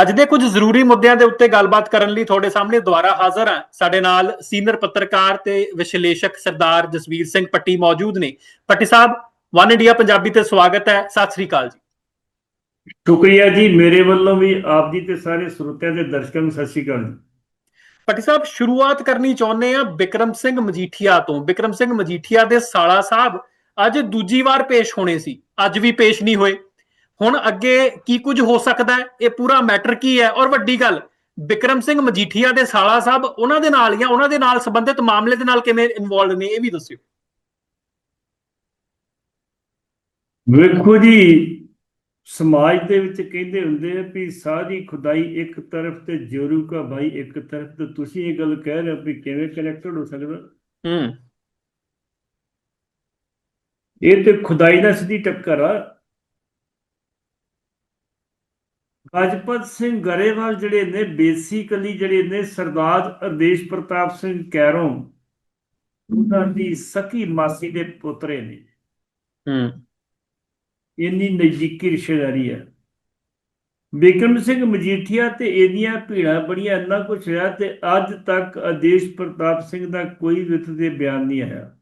ਅੱਜ ਦੇ ਕੁਝ ਜ਼ਰੂਰੀ ਮੁੱਦਿਆਂ ਦੇ ਉੱਤੇ ਗੱਲਬਾਤ ਕਰਨ ਲਈ ਤੁਹਾਡੇ ਸਾਹਮਣੇ ਦੁਬਾਰਾ ਹਾਜ਼ਰ ਹਾਂ। ਸਾਡੇ ਨਾਲ ਸੀਨੀਅਰ ਪੱਤਰਕਾਰ ਤੇ ਵਿਸ਼ਲੇਸ਼ਕ ਸਰਦਾਰ ਜਸਵੀਰ ਸਿੰਘ ਪੱਟੀ ਮੌਜੂਦ ਨੇ। ਪੱਟੀ ਸਾਹਿਬ ਵਨ ਇੰਡੀਆ ਪੰਜਾਬੀ ਤੇ ਸਵਾਗਤ ਹੈ। ਸਤਿ ਸ੍ਰੀ ਅਕਾਲ ਜੀ। ਸ਼ੁਕਰੀਆ ਜੀ ਮੇਰੇ ਵੱਲੋਂ ਵੀ ਆਪ ਜੀ ਤੇ ਸਾਰੇ ਸਰੋਤਿਆਂ ਦੇ ਦਰਸ਼ਕਾਂ ਨੂੰ ਸਤਿ ਸ਼੍ਰੀ ਅਕਾਲ ਜੀ। ਪੱਟੀ ਸਾਹਿਬ ਸ਼ੁਰੂਆਤ ਕਰਨੀ ਚਾਹੁੰਦੇ ਆ ਬਿਕਰਮ ਸਿੰਘ ਮਜੀਠੀਆ ਤੋਂ। ਬਿਕਰਮ ਸਿੰਘ ਮਜੀਠੀਆ ਦੇ ਸਾਲਾ ਸਾਹਿਬ ਅੱਜ ਦੂਜੀ ਵਾਰ ਪੇਸ਼ ਹੋਣੇ ਸੀ। ਅੱਜ ਵੀ ਪੇਸ਼ ਨਹੀਂ ਹੋਏ। ਹੁਣ ਅੱਗੇ ਕੀ ਕੁਝ ਹੋ ਸਕਦਾ ਹੈ? ਇਹ ਪੂਰਾ ਮੈਟਰ ਕੀ ਹੈ? ਔਰ ਵੱਡੀ ਗੱਲ ਬਿਕਰਮ ਸਿੰਘ ਮਜੀਠੀਆ ਦੇ ਸਾਲਾ ਸਾਹਿਬ ਉਹਨਾਂ ਦੇ ਨਾਲ ਜਾਂ ਉਹਨਾਂ ਦੇ ਨਾਲ ਸੰਬੰਧਿਤ ਮਾਮਲੇ ਦੇ ਨਾਲ ਕਿਵੇਂ ਇਨਵੋਲਡ ਨੇ ਇਹ ਵੀ ਦੱਸਿਓ। ਵੇਖੋ ਜੀ ਸਮਾਜ ਦੇ ਵਿੱਚ ਕਹਿੰਦੇ ਹੁੰਦੇ ਆ ਵੀ ਸਾਰੀ ਖੁਦਾਈ ਇੱਕ ਤਰਫ ਤੇ ਜੋਰੂ ਕਾ ਭਾਈ ਇੱਕ ਤਰਫ ਤੇ। ਤੁਸੀਂ ਇਹ ਗੱਲ ਕਹਿ ਰਹੇ ਹੋ ਵੀ ਕਿਵੇਂ ਕਨੈਕਟਡ ਹੋ ਸਕਦਾ? ਹੂੰ। ਇਹ ਤੇ ਖੁਦਾਈ ਨਾਲ ਸਿੱਧੀ ਟੱਕਰ ਆ। ਗਜਪਤ ਸਿੰਘ ਗਰੇਵਾਲ ਜਿਹੜੇ ਨੇ ਬੇਸਿਕਲੀ ਜਿਹੜੇ ਨੇ ਸਰਦਾਰ ਅਰਦੇਸ਼ ਪ੍ਰਤਾਪ ਸਿੰਘ ਕੈਰੋਂ ਉਹਨਾਂ ਦੀ ਸਕੀ ਮਾਸੀ ਦੇ ਪੁੱਤਰੇ ਨੇ। ਹੂੰ। ਇੰਨੀ ਨਜ਼ਦੀਕੀ ਰਿਸ਼ਤੇਦਾਰੀ ਹੈ। ਬਿਕਰਮ ਸਿੰਘ ਮਜੀਠੀਆ ਤੇ ਇਹਦੀਆਂ ਭੀੜਾਂ ਬੜੀਆਂ ਇੰਨਾ ਕੁਛ ਰਿਹਾ ਤੇ ਅੱਜ ਤੱਕ ਆਦੇਸ਼ ਪ੍ਰਤਾਪ ਸਿੰਘ ਦਾ ਕੋਈ ਵਿਤ ਦੇ ਬਿਆਨ ਨਹੀਂ ਆਇਆ।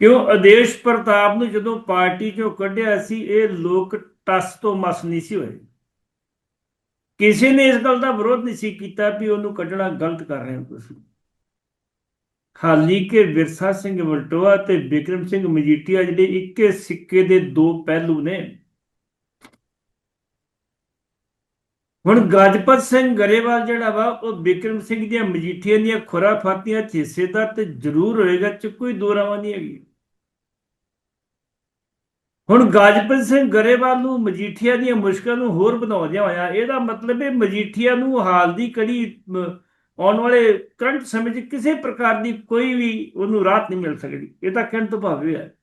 ਕਿਉਂ? ਆਦੇਸ਼ ਪ੍ਰਤਾਪ ਨੂੰ ਜਦੋਂ ਪਾਰਟੀ ਚੋਂ ਕੱਢਿਆ ਸੀ ਇਹ ਲੋਕ ਟਸ ਤੋਂ ਮਸ ਨਹੀਂ ਸੀ ਹੋਏ। ਕਿਸੇ ਨੇ ਇਸ ਗੱਲ ਦਾ ਵਿਰੋਧ ਨਹੀਂ ਸੀ ਕੀਤਾ ਵੀ ਉਹਨੂੰ ਕੱਢਣਾ ਗਲਤ ਕਰ ਰਹੇ ਹੋ ਤੁਸੀਂ। ਹਾਲੀ ਕੇ ਵਿਰਸਾ ਸਿੰਘ ਵਲਟੋਆ ਤੇ ਬਿਕਰਮ ਸਿੰਘ ਮਜੀਠੀਆ ਜਿਹੜੇ ਇੱਕੇ ਸਿੱਕੇ ਦੇ ਦੋ ਪਹਿਲੂ ਨੇ। ਹੁਣ ਗਜਪਤ ਸਿੰਘ ਗਰੇਵਾਲ ਜਿਹੜਾ ਵਾ, ਉਹ ਬਿਕਰਮ ਸਿੰਘ ਦੀਆਂ ਮਜੀਠੀਆ ਦੀਆਂ ਖੁਰਾਫਾਤੀਆਂ ਚ ਹਿੱਸੇਦਾਰ ਤੇ ਜ਼ਰੂਰ ਹੋਏਗਾ, ਚ ਕੋਈ ਦੋ ਰਾਵਾਂ ਨਹੀਂ ਹੈਗੀ ਹੁਣ ਗਾਜਪਤ ਸਿੰਘ ਗਰੇਵਾਲ ਨੂੰ ਮਜੀਠੀਆ ਦੀਆਂ ਮੁਸ਼ਕਲਾਂ ਨੂੰ ਹੋਰ ਵਧਾਉਂਦਿਆਂ ਹੋਇਆ ਇਹਦਾ ਮਤਲਬ ਹੈ ਮਜੀਠੀਆ ਨੂੰ ਹਾਲ ਦੀ ਕੜੀ ਆਉਣ ਵਾਲੇ ਕਰੰਟ ਸਮੇਂ 'ਚ ਕਿਸੇ ਪ੍ਰਕਾਰ ਦੀ ਕੋਈ ਵੀ ਉਹਨੂੰ ਰਾਹਤ ਨਹੀਂ ਮਿਲ ਸਕਦੀ। ਇਹ ਤਾਂ ਕਹਿਣ ਤੋਂ ਭਾਵ ਹੈ।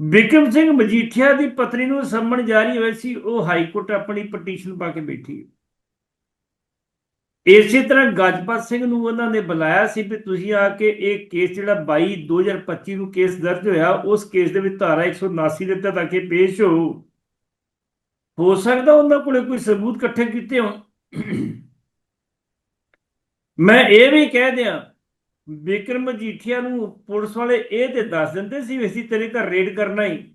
ਬਿਕਰਮ ਸਿੰਘ ਮਜੀਠੀਆ ਦੀ ਪਤਨੀ ਨੂੰ ਸੰਮਣ ਜਾਰੀ ਹੋਏ ਸੀ, ਉਹ ਹਾਈ ਕੋਰਟ ਆਪਣੀ ਪਟੀਸ਼ਨ ਪਾ ਕੇ ਬੈਠੀ ਹੈ। ਇਸੇ ਤਰ੍ਹਾਂ ਗਜਪਤ ਸਿੰਘ ਨੂੰ ਉਹਨਾਂ ਨੇ ਬੁਲਾਇਆ ਸੀ ਵੀ ਤੁਸੀਂ ਆ ਕੇ ਇਹ ਕੇਸ ਜਿਹੜਾ 22 2025 ਨੂੰ ਕੇਸ ਦਰਜ ਹੋਇਆ, ਉਸ ਕੇਸ ਦੇ ਵਿੱਚ ਧਾਰਾ 179 ਦੇ ਤਹਿਤ ਆ ਕੇ ਪੇਸ਼ ਹੋ। ਹੋ ਸਕਦਾ ਉਹਨਾਂ ਕੋਲੇ ਕੋਈ ਸਬੂਤ ਇਕੱਠੇ ਕੀਤੇ ਹੋਣ। ਮੈਂ ਇਹ ਵੀ ਕਹਿ ਦਿਆਂ, ਵਿਕਰਮ ਮਜੀਠੀਆ ਨੂੰ ਪੁਲਿਸ ਵਾਲੇ ਇਹ ਤੇ ਦੱਸ ਦਿੰਦੇ ਸੀ ਵੀ ਅਸੀਂ ਤੇਰੇ ਘਰ ਰੇਡ ਕਰਨਾ ਹੀ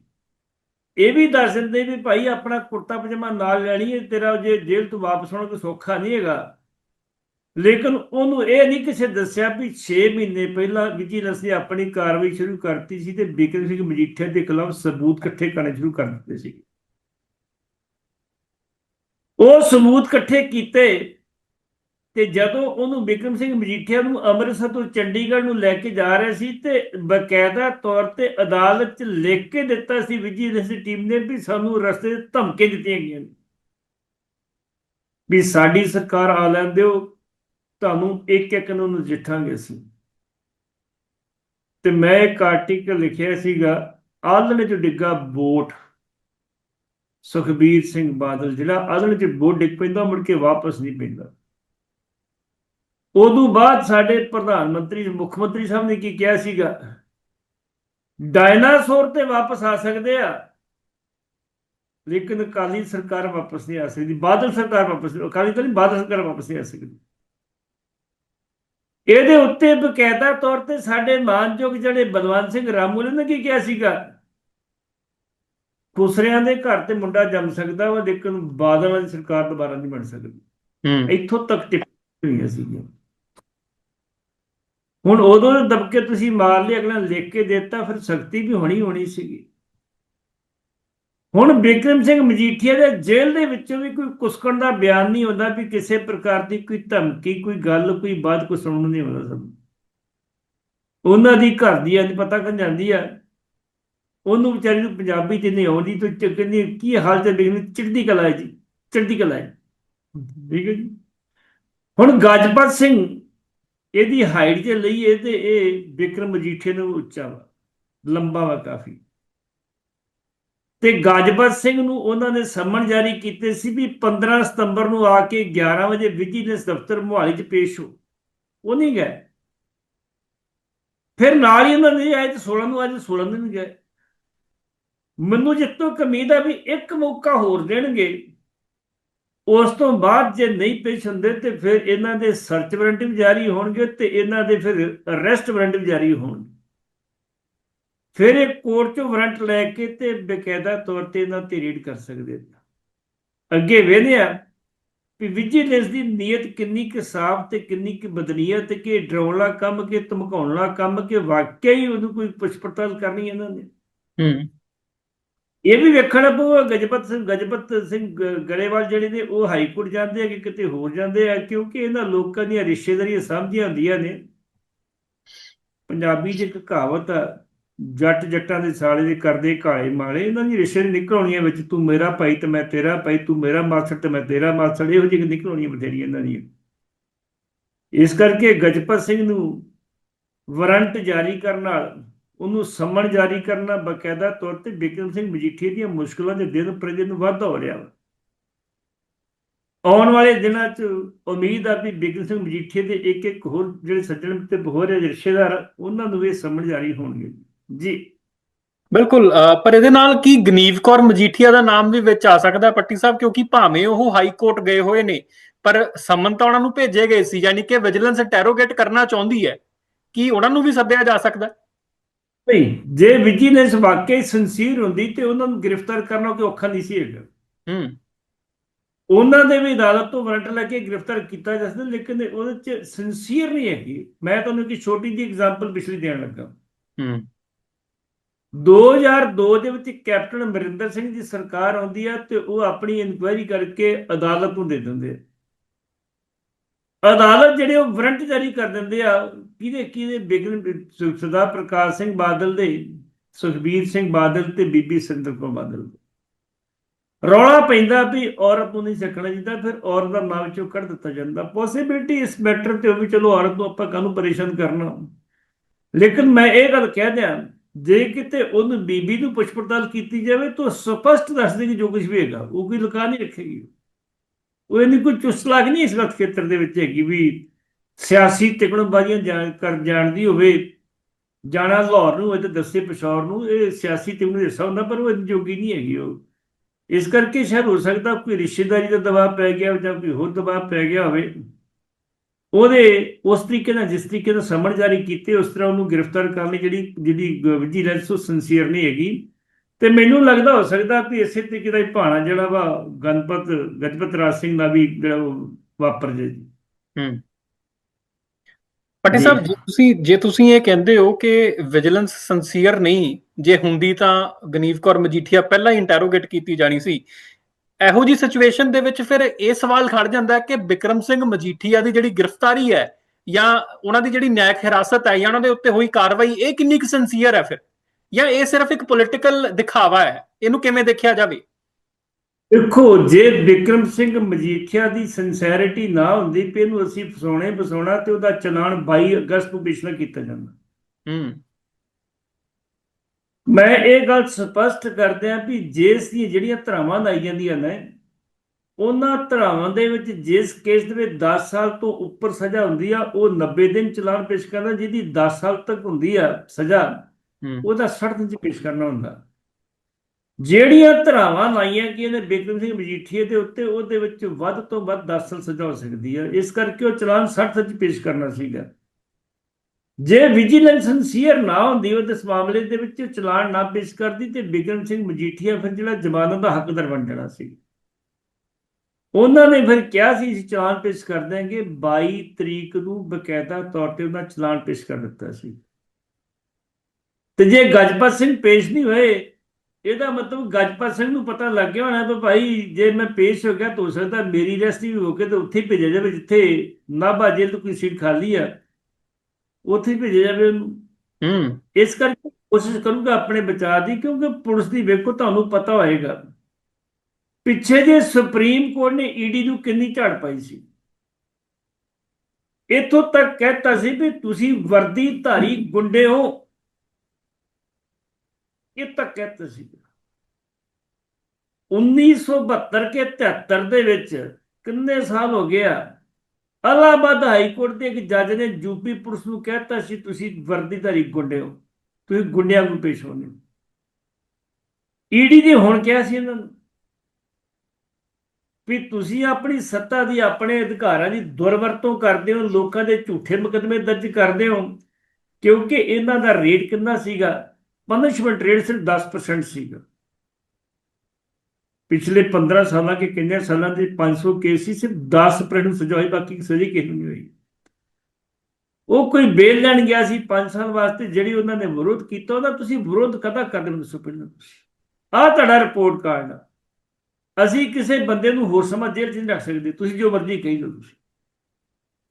ਇਹ ਵੀ ਦੱਸ ਦਿੰਦੇ ਵੀ ਭਾਈ ਆਪਣਾ ਕੁਰਤਾ ਪਜਾਮਾ ਨਾਲ ਲੈਣੀ ਹੈ ਤੇਰਾ ਜੇ ਜੇਲ੍ਹ ਤੋਂ ਵਾਪਸ ਆਉਣਾ ਕੋਈ ਸੌਖਾ ਨਹੀਂ ਹੈਗਾ। ਲੇਕਿਨ ਉਹਨੂੰ ਇਹ ਨਹੀਂ ਕਿਸੇ ਦੱਸਿਆ ਵੀ 6 ਮਹੀਨੇ ਪਹਿਲਾਂ ਵਿਜੀਲੈਂਸ ਨੇ ਆਪਣੀ ਕਾਰਵਾਈ ਸ਼ੁਰੂ ਕਰਤੀ ਸੀ ਤੇ ਬਿਕਰਮ ਸਿੰਘ ਮਜੀਠੀਆ ਦੇ ਖਿਲਾਫ ਸਬੂਤ ਇਕੱਠੇ ਕਰਨੇ ਸ਼ੁਰੂ ਕਰ ਦਿੱਤੇ ਸੀ। ਉਹ ਸਬੂਤ ਇਕੱਠੇ ਕੀਤੇ ਤੇ ਜਦੋਂ ਉਹਨੂੰ ਬਿਕਰਮ ਸਿੰਘ ਮਜੀਠੀਆ ਨੂੰ ਅੰਮ੍ਰਿਤਸਰ ਤੋਂ ਚੰਡੀਗੜ੍ਹ ਨੂੰ ਲੈ ਕੇ ਜਾ ਰਿਹਾ ਸੀ ਤੇ ਬਕਾਇਦਾ ਤੌਰ ਤੇ ਅਦਾਲਤ 'ਚ ਲਿਖ ਕੇ ਦਿੱਤਾ ਸੀ ਵਿਜੀਲੈਂਸ ਦੀ ਟੀਮ ਨੇ ਵੀ ਸਾਨੂੰ ਰਸਤੇ 'ਚ ਧਮਕੇ ਦਿੱਤੀਆਂ ਗਈਆਂ ਨੇ। ਵੀ ਸਾਡੀ ਸਰਕਾਰ ਆ ਲੈਣ ਦਿਓ। ਤੁਹਾਨੂੰ ਇੱਕ ਇੱਕ ਨੂੰ ਨਜਿੱਠਾਂਗੇ ਅਸੀਂ। ਤੇ ਮੈਂ ਇੱਕ ਆਰਟੀਕਲ ਲਿਖਿਆ ਸੀਗਾ ਆਲਣ 'ਚ ਡਿੱਗਾ ਬੋਟ। ਸੁਖਬੀਰ ਸਿੰਘ ਬਾਦਲ, ਜਿਹੜਾ ਆਲਣ 'ਚ ਬੋਟ ਡਿੱਗ ਪੈਂਦਾ ਮੁੜ ਕੇ ਵਾਪਸ ਨਹੀਂ ਪੈਂਦਾ। ਉਦੋਂ ਬਾਅਦ ਸਾਡੇ ਪ੍ਰਧਾਨ ਮੰਤਰੀ, ਮੁੱਖ ਮੰਤਰੀ ਸਾਹਿਬ ਨੇ ਕੀ ਕਿਹਾ ਸੀਗਾ? ਡਾਇਨਾਸੌਰ ਤੇ ਵਾਪਸ ਆ ਸਕਦੇ ਆ, ਲੇਕਿਨ ਅਕਾਲੀ ਸਰਕਾਰ ਵਾਪਸ ਨਹੀਂ ਆ ਸਕਦੀ। ਬਾਦਲ ਸਰਕਾਰ ਵਾਪਸ, ਅਕਾਲੀ ਤਾਂ ਨਹੀਂ, ਬਾਦਲ ਸਰਕਾਰ ਵਾਪਸ ਨਹੀਂ ਆ ਸਕਦੀ। ਇਹਦੇ ਉੱਤੇ ਬਕਾਇਦਾ ਤੌਰ ਤੇ ਸਾਡੇ ਮਾਨਯੋਗ ਜਿਹੜੇ ਬਲਵੰਤ ਸਿੰਘ ਰਾਮੂਲੇ ਨੇ ਕੀ ਕਿਹਾ ਸੀਗਾ? ਖੁਸਰਿਆਂ ਦੇ ਘਰ ਤੇ ਮੁੰਡਾ ਜੰਮ ਸਕਦਾ ਵਾ ਲੇਕਿਨ ਬਾਦਲਾਂ ਦੀ ਸਰਕਾਰ ਦੁਬਾਰਾ ਨਹੀਂ ਬਣ ਸਕਦੀ। ਇੱਥੋਂ ਤੱਕ ਟਿੱਪਣੀ ਹੋਈਆਂ ਸੀਗੀਆਂ। ਹੁਣ ਉਦੋਂ ਦਬਕੇ ਤੁਸੀਂ ਮਾਰ ਲਈ ਅਗਲਾ ਲਿਖ ਕੇ ਦਿੱਤਾ ਫਿਰ ਸਖਤੀ ਵੀ ਹੋਣੀ ਹੋਣੀ ਸੀਗੀ। ਹੁਣ ਬਿਕਰਮ ਸਿੰਘ ਮਜੀਠੀਆ ਦੇ ਜੇਲ੍ਹ ਦੇ ਵਿੱਚੋਂ ਵੀ ਕੋਈ ਕੁਸਕਣ ਦਾ ਬਿਆਨ ਨਹੀਂ ਹੁੰਦਾ ਵੀ ਕਿਸੇ ਪ੍ਰਕਾਰ ਦੀ ਕੋਈ ਧਮਕੀ, ਕੋਈ ਗੱਲ, ਕੋਈ ਬਾਤ ਕੋਈ ਸੁਣਨ ਨੂੰ ਨਹੀਂ ਆਉਂਦਾ ਸਾਨੂੰ ਉਹਨਾਂ ਦੀ ਘਰ ਦੀ ਅੱਜ ਪਤਾ ਕਰ ਜਾਂਦੀ ਆ? ਉਹਨੂੰ ਵਿਚਾਰੀ ਨੂੰ ਪੰਜਾਬੀ ਚ ਨਹੀਂ ਆਉਂਦੀ ਤੇ ਕਹਿੰਦੀ, ਕੀ ਹਾਲ ਚਾਲ ਬਿਕਰਮ ਚੜ੍ਹਦੀ ਕਲਾ ਹੈ ਜੀ ਚਿੜਦੀ ਕਲਾ ਹੈ। ਠੀਕ ਹੈ ਜੀ। ਹੁਣ ਗਜਪਤ ਸਿੰਘ ਇਹਦੀ ਹਾਈਟ ਜੇ ਲਈਏ ਤੇ ਇਹ ਬਿਕਰਮ ਮਜੀਠੀਆ ਨੂੰ ਉੱਚਾ ਵਾ, ਲੰਬਾ ਵਾ ਕਾਫੀ। ਤੇ ਗਜਪਤ ਸਿੰਘ ਨੂੰ ਉਹਨਾਂ ਨੇ ਸੰਮਨ ਜਾਰੀ ਕੀਤੇ ਸੀ ਵੀ 15 ਸਤੰਬਰ ਨੂੰ ਆ ਕੇ 11 ਵਜੇ ਵਿਜੀਲੈਂਸ ਦਫ਼ਤਰ ਮੁਹਾਲੀ 'ਚ ਪੇਸ਼ ਹੋ। ਉਹ ਨਹੀਂ ਗਏ। ਫਿਰ ਨਾਲ ਹੀ ਉਹਨਾਂ ਨੇ ਆਏ ਤੇ 16 ਨੂੰ, ਅੱਜ 16 ਦਿਨ ਗਏ। ਮੈਨੂੰ ਜਿੱਤੋਂ ਕੁ ਉਮੀਦ ਆ ਵੀ ਇੱਕ ਮੌਕਾ ਹੋਰ ਦੇਣਗੇ। ਉਸ ਤੋਂ ਬਾਅਦ ਜੇ ਨਹੀਂ ਪੇਸ਼ ਹੁੰਦੇ ਤੇ ਫਿਰ ਇਹਨਾਂ ਦੇ ਸਰਚ ਵਾਰੰਟ ਵੀ ਜਾਰੀ ਹੋਣਗੇ ਤੇ ਇਹਨਾਂ ਦੇ ਫਿਰ ਅਰੈਸਟ ਵਾਰੰਟ ਵੀ ਜਾਰੀ ਹੋਣਗੇ। ਫਿਰ ਇਹ ਕੋਰਟ ਚੋਂ ਵਾਰੰਟ ਲੈ ਕੇ ਤੇ ਬਕਾਇਦਾ ਤੌਰ ਤੇ ਇਹਨਾਂ ਤੇ ਰੀਡ ਕਰ ਸਕਦੇ ਅੱਗੇ ਵੇਖਦੇ ਆ ਵੀ ਵਿਜੀਲੈਂਸ ਦੀ ਨੀਅਤ ਕਿੰਨੀ ਕੁ ਸਾਫ਼ ਤੇ ਕਿੰਨੀ ਕੁ ਬਦਨੀਅਤ ਕਿ ਡਰਾਉਣ ਕੰਮ ਕਿ ਧਮਕਾਉਣ ਕੰਮ ਕਿ ਵਾਕਿਆ ਹੀ ਉਹਨੂੰ ਕੋਈ ਪੁੱਛ ਪੜਤਾਲ ਕਰਨੀ ਇਹਨਾਂ ਨੇ। ਹੂੰ। ਇਹ ਵੀ ਵੇਖਣਾ ਪਊਗਾ ਗਜਪਤ ਸਿੰਘ ਗਜਪਤ ਸਿੰਘ ਗਰੇਵਾਲ ਜਿਹੜੇ ਨੇ ਉਹ ਹਾਈ ਕੋਰਟ ਜਾਂਦੇ ਆ ਕਿ ਕਿਤੇ ਹੋਰ ਜਾਂਦੇ ਆ ਕਿਉਂਕਿ ਇਹਨਾਂ ਲੋਕਾਂ ਦੀਆਂ ਰਿਸ਼ਤੇਦਾਰੀਆਂ ਸਮਝੀਆਂ ਹੁੰਦੀਆਂ ਨੇ। ਪੰਜਾਬੀ 'ਚ ਇੱਕ ਕਹਾਵਤ ਆ ਜੱਟ ਜੱਟਾਂ ਦੇ ਸਾਲੇ ਦੇ ਕਰਦੇ ਕਾਲੇ ਮਾਲੇ, ਇਹਨਾਂ ਦੀ ਰਿਸ਼ਤੇ ਨਿਕਲਣੀਆਂ ਵਿੱਚ, ਤੂੰ ਮੇਰਾ ਭਾਈ ਤੇ ਮੈਂ ਤੇਰਾ ਭਾਈ, ਤੂੰ ਮੇਰਾ ਮਾਸੜ ਤੇ ਮੈਂ ਤੇਰਾ ਮਾਸੜ, ਇਹੋ ਜਿਹੀ ਨਿਕਲਣੀਆਂ ਬਥੇਰੀਆਂ ਇਹਨਾਂ ਦੀਆਂ। ਇਸ ਕਰਕੇ ਗਜਪਤ ਸਿੰਘ ਨੂੰ ਵਾਰੰਟ ਜਾਰੀ ਕਰਨ ਨਾਲ, ਉਹਨੂੰ ਸੰਮਣ ਜਾਰੀ ਕਰਨਾ ਬਕਾਇਦਾ ਤੌਰ ਤੇ ਬਿਕਰਮ ਸਿੰਘ ਮਜੀਠੀਆ ਦੀਆਂ ਮੁਸ਼ਕਲਾਂ ਦੇ ਦਿਨ ਪ੍ਰਤੀ ਦਿਨ ਵਾਧਾ ਹੋ ਰਿਹਾ ਵਾ। ਆਉਣ ਵਾਲੇ ਦਿਨਾਂ 'ਚ ਉਮੀਦ ਆ ਵੀ ਬਿਕਰਮ ਸਿੰਘ ਮਜੀਠੀਆ ਦੇ ਇੱਕ ਇੱਕ ਹੋਰ ਜਿਹੜੇ ਸੱਜਣ ਤੇ ਹੋਰ ਰਿਸ਼ਤੇਦਾਰ ਉਹਨਾਂ ਨੂੰ ਇਹ ਸੰਮਣ ਜਾਰੀ ਹੋਣਗੇ। ਜੀ। ਬਿਲਕੁਲ ਪਰ ਇਹਦੇ ਨਾਲ ਕੀ ਗਨੀਵ ਕੌਰ ਮਜੀਠੀਆ ਦਾ ਨਾਮ ਵੀ ਵਿੱਚ ਆ ਸਕਦਾ ਪੱਟੀ ਸਾਹਿਬ? ਕਿਉਂਕਿ ਭਾਵੇਂ ਉਹ ਹਾਈ ਕੋਰਟ ਗਏ ਹੋਏ ਨੇ ਪਰ ਸਮਨ ਤਾਂ ਉਹਨਾਂ ਨੂੰ ਭੇਜੇ ਗਏ ਸੀ ਯਾਨੀ ਕਿ ਵਿਜੀਲੈਂਸ ਇੰਟਰੋਗੇਟ ਕਰਨਾ ਚਾਹੁੰਦੀ ਹੈ। ਕੀ ਉਹਨਾਂ ਨੂੰ ਵੀ ਸੱਦਿਆ ਜਾ ਸਕਦਾ? ਨਹੀਂ ਜੇ ਵਿਜੀਲੈਂਸ ਵਾਕਈ ਸਿੰਸੀਅਰ ਹੁੰਦੀ ਤੇ ਉਹਨਾਂ ਨੂੰ ਗ੍ਰਿਫਤਾਰ ਕਰਨਾ ਕੋਈ ਔਖਾ ਨਹੀਂ ਸੀ ਹੈਗਾ। ਹੂੰ। ਉਹਨਾਂ ਦੇ ਵੀ ਅਦਾਲਤ ਤੋਂ ਵਾਰੰਟ ਲੈ ਕੇ ਗ੍ਰਿਫਤਾਰ ਕੀਤਾ ਜਾ ਸਕਦਾ ਲੇਕਿਨ ਉਹਦੇ ਚ ਸਿੰਸੀਅਰ ਨਹੀਂ ਹੈਗੀ। ਮੈਂ ਤੁਹਾਨੂੰ ਇੱਕ ਛੋਟੀ ਜਿਹੀ ਐਗਜ਼ਾਮਪਲ ਪਿਛਲੀ ਦੇਣ ਲੱਗਾ। ਹੂੰ। 2002 ਦੇ ਵਿੱਚ ਕੈਪਟਨ ਅਮਰਿੰਦਰ ਸਿੰਘ ਦੀ ਸਰਕਾਰ ਆਉਂਦੀ ਆ ਤੇ ਉਹ ਆਪਣੀ ਇਨਕੁਆਇਰੀ ਕਰਕੇ ਅਦਾਲਤ ਨੂੰ ਦੇ ਦਿੰਦੇ ਆ। ਅਦਾਲਤ ਜਿਹੜੇ ਉਹ ਵਾਰੰਟ ਜਾਰੀ ਕਰ ਦਿੰਦੇ ਆ, ਕਿਹਦੇ ਕਿਹਦੇ ਬਿਗਨ ਸਰਦਾਰ ਪ੍ਰਕਾਸ਼ ਸਿੰਘ ਬਾਦਲ ਦੇ, ਸੁਖਬੀਰ ਸਿੰਘ ਬਾਦਲ ਤੇ ਬੀਬੀ ਸਿੰਦਰ ਕੌਰ ਬਾਦਲ ਦੇ। ਰੌਲਾ ਪੈਂਦਾ ਵੀ ਔਰਤ ਨੂੰ ਨਹੀਂ ਚੱਕਣਾ ਚਾਹੀਦਾ, ਫਿਰ ਔਰਤ ਦਾ ਨਾਮ ਚੋਂ ਕੱਢ ਦਿੱਤਾ ਜਾਂਦਾ। ਪੋਸਿਬਿਲਿਟੀ ਇਸ ਮੈਟਰ ਤੇ ਉਹ ਵੀ ਚਲੋ ਔਰਤ ਨੂੰ ਆਪਾਂ ਕਾਹਨੂੰ ਪਰੇਸ਼ਾਨ ਕਰਨਾ। ਲੇਕਿਨ ਮੈਂ ਇਹ ਗੱਲ ਕਹਿ ਦਿਆਂ ਜੇ ਕਿਤੇ ਉਹਨੂੰ ਬੀਬੀ ਨੂੰ ਪੁੱਛ ਪੜਤਾਲ ਕੀਤੀ ਜਾਵੇ ਤਾਂ ਸਪਸ਼ਟ ਦੱਸ ਦੇ ਜੋ ਕੁਝ ਵੀ ਹੈਗਾ, ਉਹ ਕੋਈ ਲੁਕਾ ਨਹੀਂ ਰੱਖੇਗੀ। ਉਹ ਇਹਨੀ ਕੋਈ ਚੁਸਤ ਚੁਸਤਲਾਗ ਨਹੀਂ ਇਸ ਵਕਤ ਖੇਤਰ ਦੇ ਵਿੱਚ ਹੈਗੀ ਵੀ ਸਿਆਸੀ ਤਿਕੜਬਾਜ਼ੀਆਂ ਜਾਣ ਕਰ ਜਾਣਦੀ ਹੋਵੇ। ਜਾਣਾ ਲਾਹੌਰ ਨੂੰ ਹੋਵੇ ਤਾਂ ਦੱਸੇ ਪਿਸ਼ੌਰ ਨੂੰ, ਇਹ ਸਿਆਸੀ ਤਿਕੜ ਦਾ ਹਿੱਸਾ ਹੁੰਦਾ, ਪਰ ਉਹ ਇੰਨੀ ਜੋਗੀ ਨਹੀਂ ਹੈਗੀ ਉਹ। ਇਸ ਕਰਕੇ ਸ਼ਾਇਦ ਹੋ ਸਕਦਾ ਕੋਈ ਰਿਸ਼ਤੇਦਾਰੀ ਦਾ ਦਬਾਅ ਪੈ ਗਿਆ ਜਾਂ ਕੋਈ ਹੋਰ ਦਬਾਅ ਪੈ ਗਿਆ ਹੋਵੇ। ਉਹਦੇ ਉਸ ਤਰੀਕੇ ਨਾਲ ਜਿਸ ਤਰੀਕੇ ਨਾਲ ਸਮਨ ਜਾਰੀ ਕੀਤੇ ਉਸ ਤਰ੍ਹਾਂ ਉਹਨੂੰ ਗ੍ਰਿਫਤਾਰ ਕਰਨ ਲਈ ਜਿਹੜੀ ਜਿਹੜੀ ਵਿਜੀਲੈਂਸ ਉਹ ਸਿੰਸੀਅਰ ਨਹੀਂ ਹੈਗੀ। ਤੇ ਮੈਨੂੰ ਲੱਗਦਾ ਹੋ ਸਕਦਾ ਕਿ ਇਸੇ ਤਰੀਕੇ ਦਾ ਹੀ ਭਾਣਾ ਜਿਹੜਾ ਵਾ ਗਣਪਤ ਗਜਪਤ ਰਾਜ ਸਿੰਘ ਦਾ ਵੀ ਜਿਹੜਾ ਵਾਪਰ ਜੇ ਜੀ ਹੂੰ ਪੱਟੀ। ਸਾਹਿਬ ਜੇ ਤੁਸੀਂ ਜੇ ਤੁਸੀਂ ਇਹ ਕਹਿੰਦੇ ਹੋ ਕਿ ਵਿਜੀਲੈਂਸ ਸਿੰਸੀਅਰ ਨਹੀਂ ਜੇ ਹੁੰਦੀ ਤਾਂ ਗਨੀਵ ਕੌਰ ਮਜੀਠੀਆ ਪਹਿਲਾਂ ਹੀ ਇੰਟਰੋਗੇਟ ਕੀਤੀ ਜਾਣੀ ਸੀ ਇਹੋ ਜੀ ਸਿਚੁਏਸ਼ਨ ਦੇ ਵਿੱਚ ਫਿਰ ਇਹ ਸਵਾਲ ਖੜ ਜਾਂਦਾ ਕਿ ਬਿਕਰਮ ਸਿੰਘ ਮਜੀਠੀਆ ਦੀ ਜਿਹੜੀ ਗ੍ਰਿਫਤਾਰੀ ਹੈ ਜਾਂ ਉਹਨਾਂ ਦੀ ਜਿਹੜੀ ਨਿਆਇਕ ਹਿਰਾਸਤ ਹੈ ਜਾਂ ਉਹਨਾਂ ਦੇ ਉੱਤੇ ਹੋਈ ਕਾਰਵਾਈ ਇਹ ਕਿੰਨੀ ਕੁ ਸਿੰਸੀਅਰ ਹੈ ਫਿਰ? ਜਾਂ ਇਹ ਸਿਰਫ ਇੱਕ ਪੋਲਿਟੀਕਲ ਦਿਖਾਵਾ ਹੈ? ਇਹਨੂੰ ਕਿਵੇਂ ਦੇਖਿਆ ਜਾਵੇ? ਦੇਖੋ ਜੇ ਵਿਕਰਮ ਸਿੰਘ ਮਜੀਠੀਆ ਦੀ ਸਿੰਸੈਰਿਟੀ ਨਾ ਹੁੰਦੀ ਵੀ ਇਹਨੂੰ ਅਸੀਂ ਫਸਾਉਣੇ ਫਸਾਉਣਾ ਤੇ ਉਹਦਾ ਚਲਾਨ 22 ਅਗਸਤ ਨੂੰ ਪਿਛਲਾ ਕੀਤਾ ਜਾਂਦਾ। ਹੂੰ। ਮੈਂ ਇਹ ਗੱਲ ਸਪਸ਼ਟ ਕਰਦਿਆਂ ਵੀ ਜਿਸ ਦੀਆਂ ਜਿਹੜੀਆਂ ਧਰਾਵਾਂ ਲਾਈ ਜਾਂਦੀਆਂ ਨੇ ਉਹਨਾਂ ਧਰਾਵਾਂ ਦੇ ਵਿੱਚ ਜਿਸ ਕੇਸ ਦੇ ਵਿੱਚ 10 ਸਾਲ ਤੋਂ ਉੱਪਰ ਸਜ਼ਾ ਹੁੰਦੀ ਆ ਉਹ 90 ਦਿਨ ਚਲਾਨ ਪੇਸ਼ ਕਰਦਾ ਜਿਹਦੀ 10 ਸਾਲ ਤੱਕ ਹੁੰਦੀ ਆ ਸਜ਼ਾ ਉਹਦਾ 60 ਦਿਨ ਚ ਪੇਸ਼ ਕਰਨਾ ਹੁੰਦਾ। ਜਿਹੜੀਆਂ ਧਰਾਵਾਂ ਲਾਈਆਂ ਕਿ ਇਹਨੇ ਬਿਕਰਮ ਸਿੰਘ ਮਜੀਠੀਏ ਦੇ ਉੱਤੇ ਉਹਦੇ ਵਿੱਚ ਵੱਧ ਤੋਂ ਵੱਧ 10 ਸਾਲ ਸਜ਼ਾ ਹੋ ਸਕਦੀ ਹੈ ਇਸ ਕਰਕੇ ਉਹ ਚਲਾਨ 60 ਦਿਨ ਚ ਪੇਸ਼ ਕਰਨਾ ਸੀਗਾ। ਜੇ ਵਿਜੀਲੈਂਸ ਸਿੰਸੀਅਰ ਨਾ ਹੁੰਦੀ, ਉਹਦੇ ਇਸ ਮਾਮਲੇ ਦੇ ਵਿੱਚ ਚਲਾਨ ਨਾ ਪੇਸ਼ ਕਰਦੀ, ਤੇ ਬਿਕਰਮ ਸਿੰਘ ਮਜੀਠੀਆ ਫਿਰ ਜਿਹੜਾ ਜ਼ਮਾਨਤ ਦਾ ਹੱਕਦਾਰ ਬਣ ਜਾਣਾ ਸੀ। ਉਹਨਾਂ ਨੇ ਫਿਰ ਕਿਹਾ ਸੀ, ਅਸੀਂ ਚਲਾਨ ਪੇਸ਼ ਕਰ ਦਿਆਂਗੇ। 22 ਤਰੀਕ ਨੂੰ ਬਕਾਇਦਾ ਤੌਰ ਤੇ ਉਹਨਾਂ ਚਲਾਨ ਪੇਸ਼ ਕਰ ਦਿੱਤਾ ਸੀ। ਤੇ ਜੇ ਗਜਪਤ ਸਿੰਘ ਪੇਸ਼ ਨਹੀਂ ਹੋਏ, ਇਹਦਾ ਮਤਲਬ ਗਜਪਤ ਸਿੰਘ ਨੂੰ ਪਤਾ ਲੱਗ ਗਿਆ ਹੋਣਾ ਵੀ ਭਾਈ, ਜੇ ਮੈਂ ਪੇਸ਼ ਹੋ ਗਿਆ ਤਾਂ ਹੋ ਸਕਦਾ ਮੇਰੀ ਰੈਸਟੀ ਵੀ ਹੋ ਕੇ ਤੇ ਉੱਥੇ ਭੇਜਿਆ ਜਾਵੇ, ਜਿੱਥੇ ਨਾਭਾ ਜੇਲ੍ਹ ਤੋਂ ਕੋਈ ਸੀਟ ਖਾਲੀ ਆ। ਉੱਥੇ ਹੀ ਭੇਜਿਆ ਜਾਵੇ ਉਹਨੂੰ। ਹੂੰ। ਇਸ ਕਰਕੇ ਕੋਸ਼ਿਸ਼ ਕਰੂੰਗਾ ਆਪਣੇ ਬਚਾਅ ਦੀ ਕਿਉਂਕਿ ਪੁਲਿਸ ਦੀ ਵੇਖੋ ਤੁਹਾਨੂੰ ਪਤਾ ਹੋਏਗਾ। ਪਿੱਛੇ ਜੇ ਸੁਪਰੀਮ ਕੋਰਟ ਨੇ ਈਡੀ ਨੂੰ ਕਿੰਨੀ ਝਾੜ ਪਾਈ ਸੀ। ਇੱਥੋਂ ਤੱਕ ਕਹਿਤਾ ਸੀ ਵੀ ਤੁਸੀਂ ਵਰਦੀ ਧਾਰੀ ਗੁੰਡੇ ਹੋ। ਇਹ ਤੱਕ ਕਹਿਤਾ ਸੀ। 1972 ਕੇ 73 ਦੇ ਵਿੱਚ ਕਿੰਨੇ ਸਾਲ ਹੋ ਗਿਆ? ਅਲਾਹਾਬਾਦ ਹਾਈ ਕੋਰਟ ਦੇ ਇੱਕ ਜੱਜ ਨੇ ਯੂਪੀ ਪੁਲਿਸ ਨੂੰ ਕਹਿਤਾ ਸੀ, ਤੁਸੀਂ ਵਰਦੀਧਾਰੀ ਗੁੰਡੇ ਹੋ। ਤੁਸੀਂ ਗੁੰਡਿਆਂ ਨੂੰ ਪੇਸ਼ ਹੋਣੇ ਈਡੀ ਨੇ ਹੁਣ ਕਿਹਾ ਸੀ ਇਹਨਾਂ ਨੂੰ ਵੀ ਤੁਸੀਂ ਆਪਣੀ ਸੱਤਾ ਦੀ ਆਪਣੇ ਅਧਿਕਾਰਾਂ ਦੀ ਦੁਰਵਰਤੋਂ ਕਰਦੇ ਹੋ, ਲੋਕਾਂ ਦੇ ਝੂਠੇ ਮੁਕਦਮੇ ਦਰਜ ਕਰਦੇ ਹੋ, ਕਿਉਂਕਿ ਇਹਨਾਂ ਦਾ ਰੇਟ ਕਿੰਨਾ ਸੀਗਾ? ਪਨਿਸ਼ਮੈਂਟ ਰੇਟ ਸਿਰਫ 10% ਸੀਗਾ। ਪਿਛਲੇ 15 ਸਾਲਾਂ ਕੇ ਕਿੰਨੇ ਸਾਲਾਂ ਦੇ 500 ਕੇਸ ਸੀ, ਸਿਰਫ 10% ਸਜ਼ਾ ਹੋਈ ਬਾਕੀ ਸਜ਼ਾ ਕਿਸੇ ਨੂੰ ਨਹੀਂ ਹੋਈ। ਉਹ ਕੋਈ ਬੇਲ ਲੈਣ ਗਿਆ ਸੀ 5 ਸਾਲ ਵਾਸਤੇ, ਜਿਹੜੀ ਉਹਨਾਂ ਨੇ ਵਿਰੋਧ ਕੀਤਾ, ਉਹਦਾ ਤੁਸੀਂ ਵਿਰੋਧ ਕਦਾ ਕਰਦੇ ਹੋ ਦੱਸੋ ਪਹਿਲਾਂ ਤੁਸੀਂ ਆਹ ਤੁਹਾਡਾ ਰਿਪੋਰਟ ਕਾਰਡ ਅਸੀਂ ਕਿਸੇ ਬੰਦੇ ਨੂੰ ਹੋਰ ਸਮਾਂ ਜੇਲ੍ਹ 'ਚ ਨਹੀਂ ਰੱਖ ਸਕਦੇ, ਤੁਸੀਂ ਜੋ ਮਰਜ਼ੀ ਕਹੀ ਲਓ ਤੁਸੀਂ।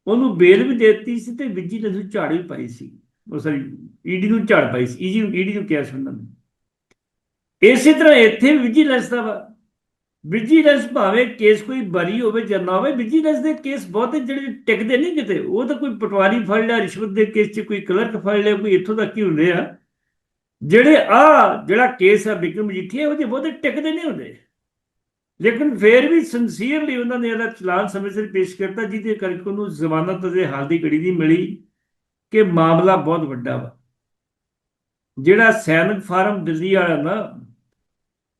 ਉਹਨੂੰ ਬੇਲ ਵੀ ਦੇ ਦਿੱਤੀ ਸੀ ਤੇ ਵਿਜੀਲੈਂਸ ਨੂੰ ਝਾੜ ਵੀ ਪਾਈ ਸੀ। ਉਹ ਸਾਰੀ, ਈਡੀ ਨੂੰ ਝਾੜ ਪਾਈ ਸੀ ਈਡੀ ਨੂੰ ਈਡੀ ਨੂੰ ਕਿਹਾ ਸੀ ਉਹਨਾਂ ਨੇ। ਇਸੇ ਤਰ੍ਹਾਂ ਇੱਥੇ ਵਿਜੀਲੈਂਸ ਦਾ ਵਾ। ਵਿਜੀਲੈਂਸ ਭਾਵੇਂ ਕੇਸ ਕੋਈ ਬਰੀ ਹੋਵੇ ਜਾਂ ਨਾ ਹੋਵੇ, ਵਿਜੀਲੈਂਸ ਦੇ ਕੇਸ ਬਹੁਤੇ ਜਿਹੜੇ ਟਿਕਦੇ ਨਹੀਂ ਕਿਤੇ। ਉਹ ਤਾਂ ਕੋਈ ਪਟਵਾਰੀ ਫੜ ਲਿਆ, ਰਿਸ਼ਵਤ ਦੇ ਕੇਸ 'ਚ ਕੋਈ ਕਲਰਕ ਫੜ ਲਿਆ, ਕੋਈ ਇੱਥੋਂ ਤੱਕ ਹੀ ਹੁੰਦੇ ਆ। ਜਿਹੜੇ ਆ ਜਿਹੜਾ ਕੇਸ ਆ ਬਿਕਰਮ ਮਜੀਠੀਆ ਉਹਦੇ ਬਹੁਤੇ ਟਿਕਦੇ ਨਹੀਂ ਹੁੰਦੇ। ਲੇਕਿਨ ਫੇਰ ਵੀ ਸਿੰਸੀਅਰਲੀ ਉਹਨਾਂ ਨੇ ਇਹਦਾ ਚਲਾਨ ਸਮੇਂ ਸਿਰ ਪੇਸ਼ ਕਰਤਾ, ਜਿਹਦੇ ਕਰਕੇ ਉਹਨੂੰ ਜ਼ਮਾਨਤ ਦੇ ਹਾਲ ਦੀ ਘੜੀ ਨਹੀਂ ਮਿਲੀ ਕਿ ਮਾਮਲਾ ਬਹੁਤ ਵੱਡਾ ਵਾ। ਜਿਹੜਾ ਸੈਨਿਕ ਫਾਰਮ ਦਿੱਲੀ ਵਾਲਾ ਨਾ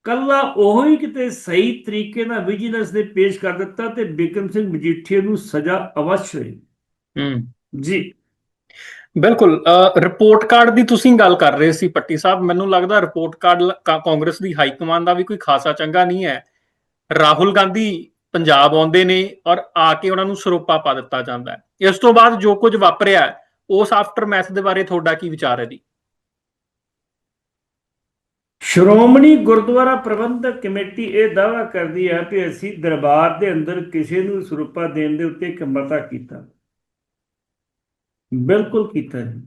ਕੱਲਾ ਉਹ ਹੀ ਕਿਤੇ ਸਹੀ ਤਰੀਕੇ ਨਾਲ ਵਿਜੀਲੈਂਸ ਨੇ ਪੇਸ਼ ਕਰ ਦਿੱਤਾ ਤੇ ਬਿਕਰਮ ਸਿੰਘ ਮਜੀਠੀਆ ਨੂੰ ਸਜ਼ਾ ਅਵਸ਼ ਹੋਈ। ਹੂੰ। ਜੀ। ਬਿਲਕੁਲ ਰਿਪੋਰਟ ਕਾਰਡ ਦੀ ਤੁਸੀਂ ਗੱਲ ਕਰ ਰਹੇ ਸੀ ਪੱਟੀ ਸਾਹਿਬ ਮੈਨੂੰ ਲੱਗਦਾ ਰਿਪੋਰਟ ਕਾਰਡ ਕਾਂਗਰਸ ਦੀ ਹਾਈ ਕਮਾਂਡ ਦਾ ਵੀ ਕੋਈ ਖਾਸਾ ਚੰਗਾ ਨਹੀਂ ਹੈ। ਰਾਹੁਲ ਗਾਂਧੀ ਪੰਜਾਬ ਆਉਂਦੇ ਨੇ ਔਰ ਆ ਕੇ ਉਹਨਾਂ ਨੂੰ ਸਰੋਪਾ ਪਾ ਦਿੱਤਾ ਜਾਂਦਾ ਹੈ। ਇਸ ਤੋਂ ਬਾਅਦ ਜੋ ਕੁਝ ਵਾਪਰਿਆ ਉਸ ਆਫਟਰ ਮੈਥ ਦੇ ਬਾਰੇ ਤੁਹਾਡਾ ਕੀ ਵਿਚਾਰ ਹੈ ਜੀ? ਸ਼੍ਰੋਮਣੀ ਗੁਰਦੁਆਰਾ ਪ੍ਰਬੰਧਕ ਕਮੇਟੀ ਇਹ ਦਾਅਵਾ ਕਰਦੀ ਹੈ ਕਿ ਅਸੀਂ ਦਰਬਾਰ ਦੇ ਅੰਦਰ ਕਿਸੇ ਨੂੰ ਸਰੂਪਾ ਦੇਣ ਦੇ ਉੱਤੇ ਇੱਕ ਮਤਾ ਕੀਤਾ। ਬਿਲਕੁਲ ਕੀਤਾ ਨਹੀਂ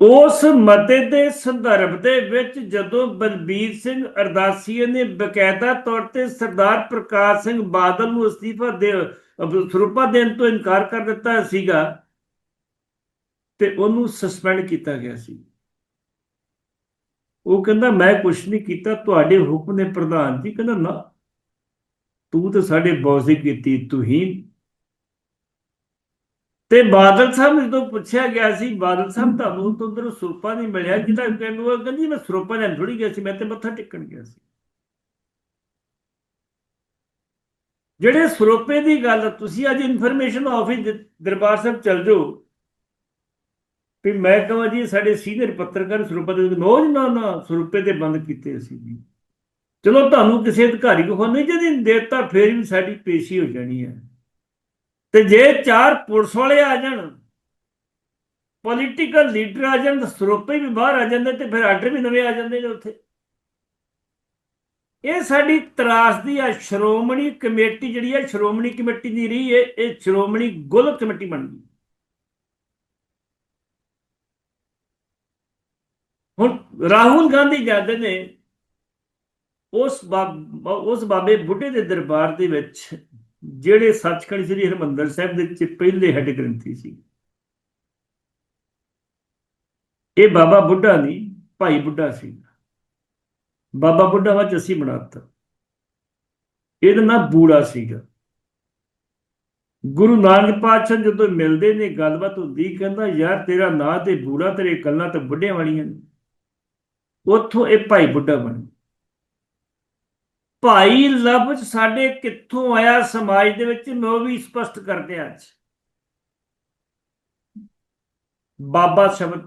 ਉਸ ਮਤੇ ਦੇ ਸੰਦਰਭ ਦੇ ਵਿੱਚ ਜਦੋਂ ਬਲਬੀਰ ਸਿੰਘ ਅਰਦਾਸੀਏ ਨੇ ਬਕਾਇਦਾ ਤੌਰ ਤੇ ਸਰਦਾਰ ਪ੍ਰਕਾਸ਼ ਸਿੰਘ ਬਾਦਲ ਨੂੰ ਅਸਤੀਫਾ ਦੇ ਸਰੂਪਾ ਦੇਣ ਤੋਂ ਇਨਕਾਰ ਕਰ ਦਿੱਤਾ ਸੀਗਾ ਤੇ ਉਹਨੂੰ ਸਸਪੈਂਡ ਕੀਤਾ ਗਿਆ ਸੀ। ਉਹ ਕਹਿੰਦਾ, ਮੈਂ ਕੁਛ ਨਹੀਂ ਕੀਤਾ, ਤੁਹਾਡੇ ਹੁਕਮ ਨੇ ਪ੍ਰਧਾਨ ਜੀ। ਕਹਿੰਦਾ, ਨਾ, ਤੂੰ ਤਾਂ ਸਾਡੇ ਬੌਸ ਦੀ ਕੀਤੀ, ਤੂੰ ਤੇ ਬਾਦਲ ਸਾਹਿਬ ਜਦੋਂ ਪੁੱਛਿਆ ਗਿਆ ਸੀ, ਬਾਦਲ ਸਾਹਿਬ ਤੁਹਾਨੂੰ ਤਾਂ ਅੰਦਰੋਂ ਸਰੂਪਾ ਨਹੀਂ ਮਿਲਿਆ ਜਿਹਦਾ ਕਹਿੰਦਾ ਉਹ ਕਹਿੰਦੀ, ਮੈਂ ਸਰੂਪਾ ਲੈਣ ਥੋੜੀ ਗਿਆ ਸੀ, ਮੈਂ ਤੇ ਮੱਥਾ ਟੇਕਣ ਗਿਆ ਸੀ। ਜਿਹੜੇ ਸਰੋਪੇ ਦੀ ਗੱਲ, ਤੁਸੀਂ ਅੱਜ ਇਨਫੋਰਮੇਸ਼ਨ ਆਫਿਸ ਦਰਬਾਰ ਸਾਹਿਬ ਚਲ ਜਾਓ ਵੀ ਮੈਂ ਕਹਾਂ ਜੀ, ਸਾਡੇ ਸੀਨੀਅਰ ਪੱਤਰਕਾਰ ਸਰੂਪਾ ਦੇ ਨੋ ਜੀ ਨਾ ਨਾ ਸਰੂਪੇ ਤੇ ਬੰਦ ਕੀਤੇ ਅਸੀਂ ਜੀ। ਚਲੋ ਤੁਹਾਨੂੰ ਕਿਸੇ ਅਧਿਕਾਰੀ ਕੋਲ ਨਹੀਂ ਜਦੀ ਦੇਤਾ ਫੇਰ ਵੀ ਸਾਡੀ ਪੇਸ਼ੀ ਹੋ ਜਾਣੀ ਹੈ। ਤੇ ਜੇ ਚਾਰ ਪੁਲਿਸ ਵਾਲੇ ਆ ਜਾਣ ਪੋਲੀਟੀਕਲ ਲੀਡਰ ਆ ਜਾਣ, ਤਾਂ ਸਰੂਪੇ ਵੀ ਬਾਹਰ ਆ ਜਾਂਦੇ ਤੇ ਫਿਰ ਆਰਡਰ ਵੀ ਨਵੇਂ ਆ ਜਾਂਦੇ ਨੇ ਉੱਥੇ। ਇਹ ਸਾਡੀ ਤਰਾਸਦੀ ਆ, ਸ਼੍ਰੋਮਣੀ ਕਮੇਟੀ ਜਿਹੜੀ ਆ, ਸ਼੍ਰੋਮਣੀ ਕਮੇਟੀ ਨਹੀਂ ਰਹੀ ਇਹ ਇਹ ਸ਼੍ਰੋਮਣੀ ਗੁਲ ਕਮੇਟੀ ਬਣ ਗਈ। ਹੁਣ ਰਾਹੁਲ ਗਾਂਧੀ ਜਾਂਦੇ ਨੇ ਉਸ ਬਾਬ- ਉਸ ਬਾਬੇ ਬੁੱਢੇ ਦੇ ਦਰਬਾਰ ਦੇ ਵਿੱਚ ਜਿਹੜੇ ਸੱਚਖੰਡ ਸ੍ਰੀ ਹਰਮੰਦਰ ਸਾਹਿਬ ਦੇ ਵਿੱਚ ਪਹਿਲੇ ਹੈੱਡ ਗ੍ਰੰਥੀ ਸੀ। ਇਹ ਬਾਬਾ ਬੁੱਢਾ ਨਹੀਂ, ਭਾਈ ਬੁੱਢਾ ਸੀ। ਬਾਬਾ ਬੁੱਢਾ ਵਾ ਅਸੀਂ ਬਣਾਤਾ। ਇਹਦਾ ਨਾਮ ਬੂੜਾ ਸੀਗਾ। ਗੁਰੂ ਨਾਨਕ ਪਾਤਸ਼ਾਹ ਜਦੋਂ ਮਿਲਦੇ ਨੇ, ਗੱਲਬਾਤ ਹੁੰਦੀ, ਕਹਿੰਦਾ, ਯਾਰ ਤੇਰਾ ਨਾਂ ਤੇ ਬੂੜਾ, ਤੇਰੇ ਗੱਲਾਂ ਤੇ ਬੁੱਢਿਆਂ ਵਾਲੀਆਂ ਨੇ। ਉੱਥੋਂ ਇਹ ਭਾਈ ਬੁੱਢਾ ਬਣ ਭਾਈ ਲਫ਼ਜ਼ ਸਾਡੇ ਕਿੱਥੋਂ ਆਇਆ ਸਮਾਜ ਦੇ ਵਿੱਚ, ਮੈਂ ਉਹ ਵੀ ਸਪਸ਼ਟ ਕਰਦੇ ਅੱਜ। ਬਾਬਾ ਸ਼ਬਦ।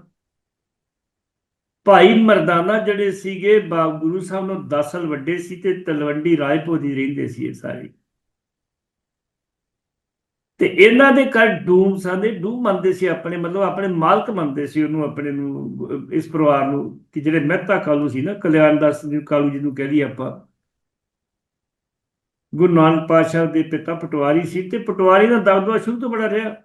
ਭਾਈ ਮਰਦਾਨਾ ਜਿਹੜੇ ਸੀਗੇ ਬਾਬ ਗੁਰੂ ਸਾਹਿਬ ਨੂੰ 10 ਸਾਲ ਵੱਡੇ ਸੀ ਤੇ ਤਲਵੰਡੀ ਰਾਏਪੁਰ ਦੀ ਰਹਿੰਦੇ ਸੀ ਇਹ ਸਾਰੇ। ਤੇ ਇਹਨਾਂ ਦੇ ਘਰ ਡੂਮ ਸਾਦੇ ਡੂਮ ਮੰਨਦੇ ਸੀ ਆਪਣੇ, ਮਤਲਬ ਆਪਣੇ ਮਾਲਕ ਮੰਨਦੇ ਸੀ ਉਹਨੂੰ, ਆਪਣੇ ਨੂੰ, ਇਸ ਪਰਿਵਾਰ ਨੂੰ, ਕਿ ਜਿਹੜੇ ਮਹਿਤਾ ਕਾਲੂ ਸੀ ਨਾ ਕਲਿਆਣ ਦਾਸ ਕਾਲੂ ਜੀ ਨੂੰ ਕਹਿ ਲਈ ਆਪਾਂ। ਗੁਰੂ ਨਾਨਕ ਪਾਤਸ਼ਾਹ ਦੇ ਪਿਤਾ ਪਟਵਾਰੀ ਸੀ ਤੇ ਪਟਵਾਰੀ ਦਾ ਦਬਦਬਾ ਸ਼ੁਰੂ ਤੋਂ ਬੜਾ ਰਿਹਾ।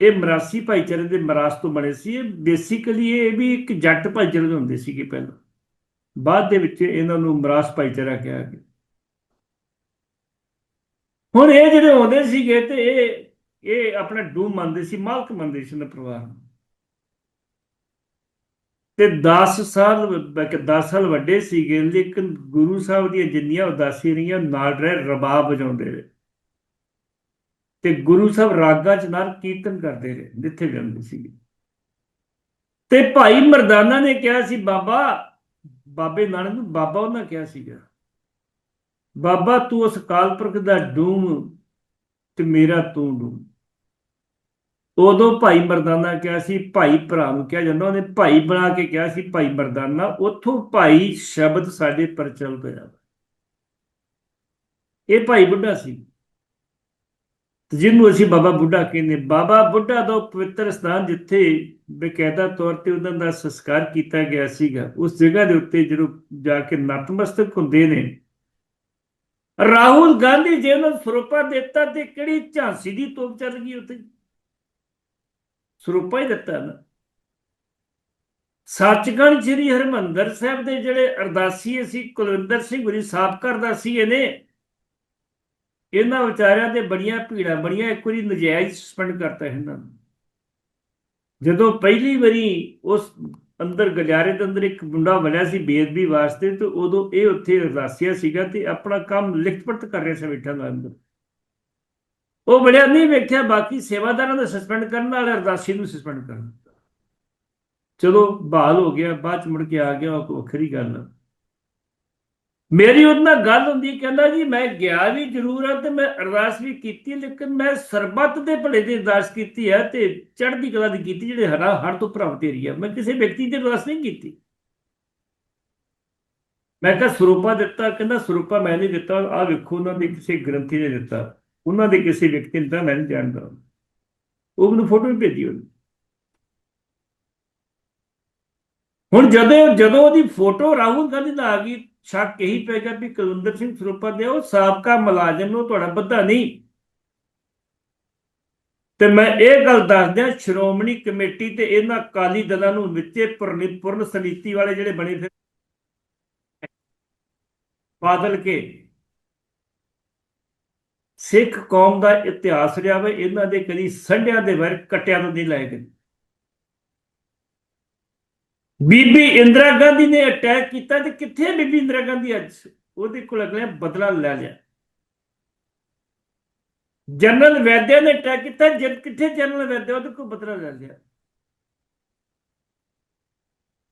ਇਹ ਮਰਾਸੀ ਭਾਈਚਾਰੇ ਦੇ ਮਰਾਸ ਤੋਂ ਬਣੇ ਸੀ। ਇਹ ਬੇਸਿਕਲੀ ਇਹ ਵੀ ਇੱਕ ਜੱਟ ਭਾਈਚਾਰੇ ਦੇ ਹੁੰਦੇ ਸੀਗੇ ਪਹਿਲਾਂ। ਬਾਅਦ ਦੇ ਵਿੱਚ ਇਹਨਾਂ ਨੂੰ ਮਰਾਸ ਭਾਈਚਾਰਾ ਕਿਹਾ ਗਿਆ। ਹੁਣ ਇਹ ਜਿਹੜੇ ਆਉਂਦੇ ਸੀਗੇ ਤੇ ਇਹ ਇਹ ਆਪਣਾ ਡੂਮ ਮੰਨਦੇ ਸੀ, ਮਾਲਕ ਮੰਨਦੇ ਸੀ ਉਹਨਾਂ ਪਰਿਵਾਰ ਨੂੰ। ਤੇ 10 ਸਾਲ, ਬਲਕਿ 10 ਸਾਲ ਵੱਡੇ ਸੀਗੇ ਲੇਕਿਨ ਗੁਰੂ ਸਾਹਿਬ ਦੀਆਂ ਜਿੰਨੀਆਂ ਉਦਾਸੀ ਰਹੀਆਂ ਨਾਲ ਰਹਿ ਰਬਾਬ ਵਜਾਉਂਦੇ ਰਹੇ। ਤੇ ਗੁਰੂ ਸਾਹਿਬ ਰਾਗਾਂ ਚ ਨਾਲ ਕੀਰਤਨ ਕਰਦੇ ਰਹੇ, ਜਿੱਥੇ ਵੀ ਜਾਂਦੇ ਸੀਗੇ। ਤੇ ਭਾਈ ਮਰਦਾਨਾ ਨੇ ਕਿਹਾ ਸੀ, ਬਾਬਾ, ਬਾਬੇ ਨਾਨਕ ਨੂੰ ਬਾਬਾ ਉਹਨਾਂ ਕਿਹਾ ਸੀਗਾ। ਬਾਬਾ, ਤੂੰ ਉਸ ਕਾਲਪੁਰਖ ਦਾ ਡੂਮ ਤੇ ਮੇਰਾ ਤੂੰ ਡੂਮ ਉਦੋਂ ਭਾਈ ਮਰਦਾਨਾ ਕਿਹਾ ਸੀ, ਭਾਈ ਭਰਾ ਨੂੰ ਕਿਹਾ ਜਾਂਦਾ, ਉਹਨੇ ਭਾਈ ਬਣਾ ਕੇ ਕਿਹਾ ਸੀ, ਭਾਈ ਮਰਦਾਨਾ, ਉੱਥੋਂ ਭਾਈ ਸ਼ਬਦ ਸਾਡੇ ਪ੍ਰਚਲਿਤ ਹੋਇਆ ਇਹ ਭਾਈ ਬੁੱਢਾ ਸੀ। ਜਿਹਨੂੰ ਅਸੀਂ ਬਾਬਾ ਬੁੱਢਾ ਕਹਿੰਦੇ ਬਾਬਾ ਬੁੱਢਾ ਦਾ ਉਹ ਪਵਿੱਤਰ ਸਥਾਨ ਜਿੱਥੇ ਬਕਾਇਦਾ ਤੌਰ ਤੇ ਉਹਨਾਂ ਦਾ ਸੰਸਕਾਰ ਕੀਤਾ ਗਿਆ ਸੀਗਾ, ਉਸ ਜਗ੍ਹਾ ਦੇ ਉੱਤੇ ਜਦੋਂ ਜਾ ਕੇ ਨਤਮਸਤਕ ਹੁੰਦੇ ਨੇ ਰਾਹੁਲ ਗਾਂਧੀ ਜੀ ਨੂੰ ਸਰੂਪਾ ਦਿੱਤਾ ਤੇ ਕਿਹੜੀ ਝਾਂਸੀ ਦੀ ਤੋਪ ਚੱਲ ਗਈ ਉੱਥੇ? ਸਰੂਪਾ ਹੀ ਦਿੱਤਾ ਨਾ। ਸੱਚਖੰਡ ਸ੍ਰੀ ਹਰਮੰਦਰ ਸਾਹਿਬ ਦੇ ਜਿਹੜੇ ਅਰਦਾਸੀ ਸੀ ਕੁਲਵਿੰਦਰ ਸਿੰਘ ਗੁਰੀ ਸਾਬਕਾ ਅਰਦਾਸੀ ਨੇ ਇਹਨਾਂ ਵਿਚਾਰਿਆਂ ਤੇ ਬੜੀਆਂ ਭੀੜਾਂ, ਬੜੀਆਂ ਇੱਕ ਵਾਰੀ ਨਜਾਇਜ਼ ਸਸਪੈਂਡ ਕਰਤਾ ਇਹਨਾਂ ਨੂੰ। ਜਦੋਂ ਪਹਿਲੀ ਵਾਰੀ ਉਸ ਅੰਦਰ ਗਲਿਆਰੇ ਦੇ ਅੰਦਰ ਇੱਕ ਮੁੰਡਾ ਵੜਿਆ ਸੀ ਬੇਅਦਬੀ ਵਾਸਤੇ ਤੇ ਉਦੋਂ ਇਹ ਉੱਥੇ ਅਰਦਾਸੀਆ ਸੀਗਾ ਤੇ ਆਪਣਾ ਕੰਮ ਲਿਖਤ ਕਰ ਰਿਹਾ ਸੀ ਬੈਠਾ ਦਾ ਅੰਦਰ। ਉਹ ਬੜਿਆ ਨਹੀਂ ਵੇਖਿਆ, ਬਾਕੀ ਸੇਵਾਦਾਰਾਂ ਦਾ ਸਸਪੈਂਡ ਕਰਨ ਨਾਲ ਅਰਦਾਸੀ ਨੂੰ ਸਸਪੈਂਡ ਕਰ ਚਲੋ ਬਹਾਲ ਹੋ ਗਿਆ, ਬਾਅਦ ਚ ਮੁੜ ਕੇ ਆ ਗਿਆ, ਉਹ ਵੱਖਰੀ ਗੱਲ ਆ। ਮੇਰੀ ਉਹਦੇ ਨਾਲ ਗੱਲ ਹੁੰਦੀ ਕਹਿੰਦਾ ਜੀ ਮੈਂ ਗਿਆ ਵੀ ਜ਼ਰੂਰ ਆ ਤੇ ਮੈਂ ਅਰਦਾਸ ਵੀ ਕੀਤੀ, ਲੇਕਿਨ ਮੈਂ ਸਰਬੱਤ ਦੇ ਭਲੇ ਦੀ ਅਰਦਾਸ ਕੀਤੀ ਹੈ ਤੇ ਚੜ੍ਹਦੀ ਕਲਾ ਦੀ ਕੀਤੀ, ਜਿਹੜੇ ਹਰਾ ਹਰ ਤੋਂ ਪ੍ਰਭਾਵਿਤ ਏਰੀਆ ਮੈਂ ਕਿਸੇ ਵਿਅਕਤੀ ਦੀ ਅਰਦਾਸ ਨਹੀਂ ਕੀਤੀ। ਮੈਂ ਕਿਹਾ ਸਰੂਪਾ ਦਿੱਤਾ, ਕਹਿੰਦਾ ਸਰੂਪਾ ਮੈਂ ਨਹੀਂ ਦਿੱਤਾ ਆ ਵੇਖੋ ਉਹਨਾਂ ਦੇ ਕਿਸੇ ਗ੍ਰੰਥੀ ਨੇ ਦਿੱਤਾ, ਉਹਨਾਂ ਦੇ ਕਿਸੇ ਵਿਅਕਤੀ ਨੇ ਦਿੱਤਾ, ਮੈਂ ਨਹੀਂ ਜਾਣਦਾ। ਉਹ ਮੈਨੂੰ ਫੋਟੋ ਵੀ ਭੇਜੀ ਉਹਨੇ। ਹੁਣ ਜਦੋਂ ਜਦੋਂ ਉਹਦੀ ਫੋਟੋ ਰਾਹੁਲ ਗਾਂਧੀ ਦਾ ਆ ਗਈ ਸ਼ੱਕ ਇਹੀ ਪੈ ਗਿਆ ਵੀ ਕੁਲਵਿੰਦਰ ਸਿੰਘ ਸਰੂਪਾ ਦੇ ਉਹ ਸਾਬਕਾ ਮੁਲਾਜ਼ਮ ਨੂੰ ਤੁਹਾਡਾ ਬੱਧਾ ਨਹੀਂ। ਤੇ ਮੈਂ ਇਹ ਗੱਲ ਦੱਸਦਿਆਂ ਸ਼੍ਰੋਮਣੀ ਕਮੇਟੀ ਤੇ ਇਹਨਾਂ ਕਾਲੀ ਦਲਾਂ ਨੂੰ ਵਿੱਚੇ ਪੁਰਨ ਸਨੀਤੀ ਵਾਲੇ ਜਿਹੜੇ ਬਣੇ ਫਿਰ ਬਾਦਲ ਕੇ, ਸਿੱਖ ਕੌਮ ਦਾ ਇਤਿਹਾਸ ਰਿਹਾ ਵੇ, ਇਹਨਾਂ ਦੇ ਕਦੀ ਸੰਢਿਆਂ ਦੇ ਵਰ ਕਟਿਆਂ ਤੋਂ ਨਹੀਂ ਲਾਏ ਗਏ। ਬੀਬੀ ਇੰਦਰਾ ਗਾਂਧੀ ਨੇ ਅਟੈਕ ਕੀਤਾ ਤੇ ਕਿੱਥੇ ਬੀਬੀ ਇੰਦਰਾ ਗਾਂਧੀ ਅੱਜ? ਉਹਦੇ ਕੋਲ ਅਗਲੇ ਬਦਲਾ ਲੈ ਲਿਆ। ਜਨਰਲ ਵੈਦਿਆ ਨੇ ਅਟੈਕ ਕੀਤਾ, ਜਦ ਕਿੱਥੇ ਜਨਰਲ ਵੈਦਿਆ ਉਹਦੇ ਕੋਲ ਬਦਲਾ ਲੈ ਲਿਆ।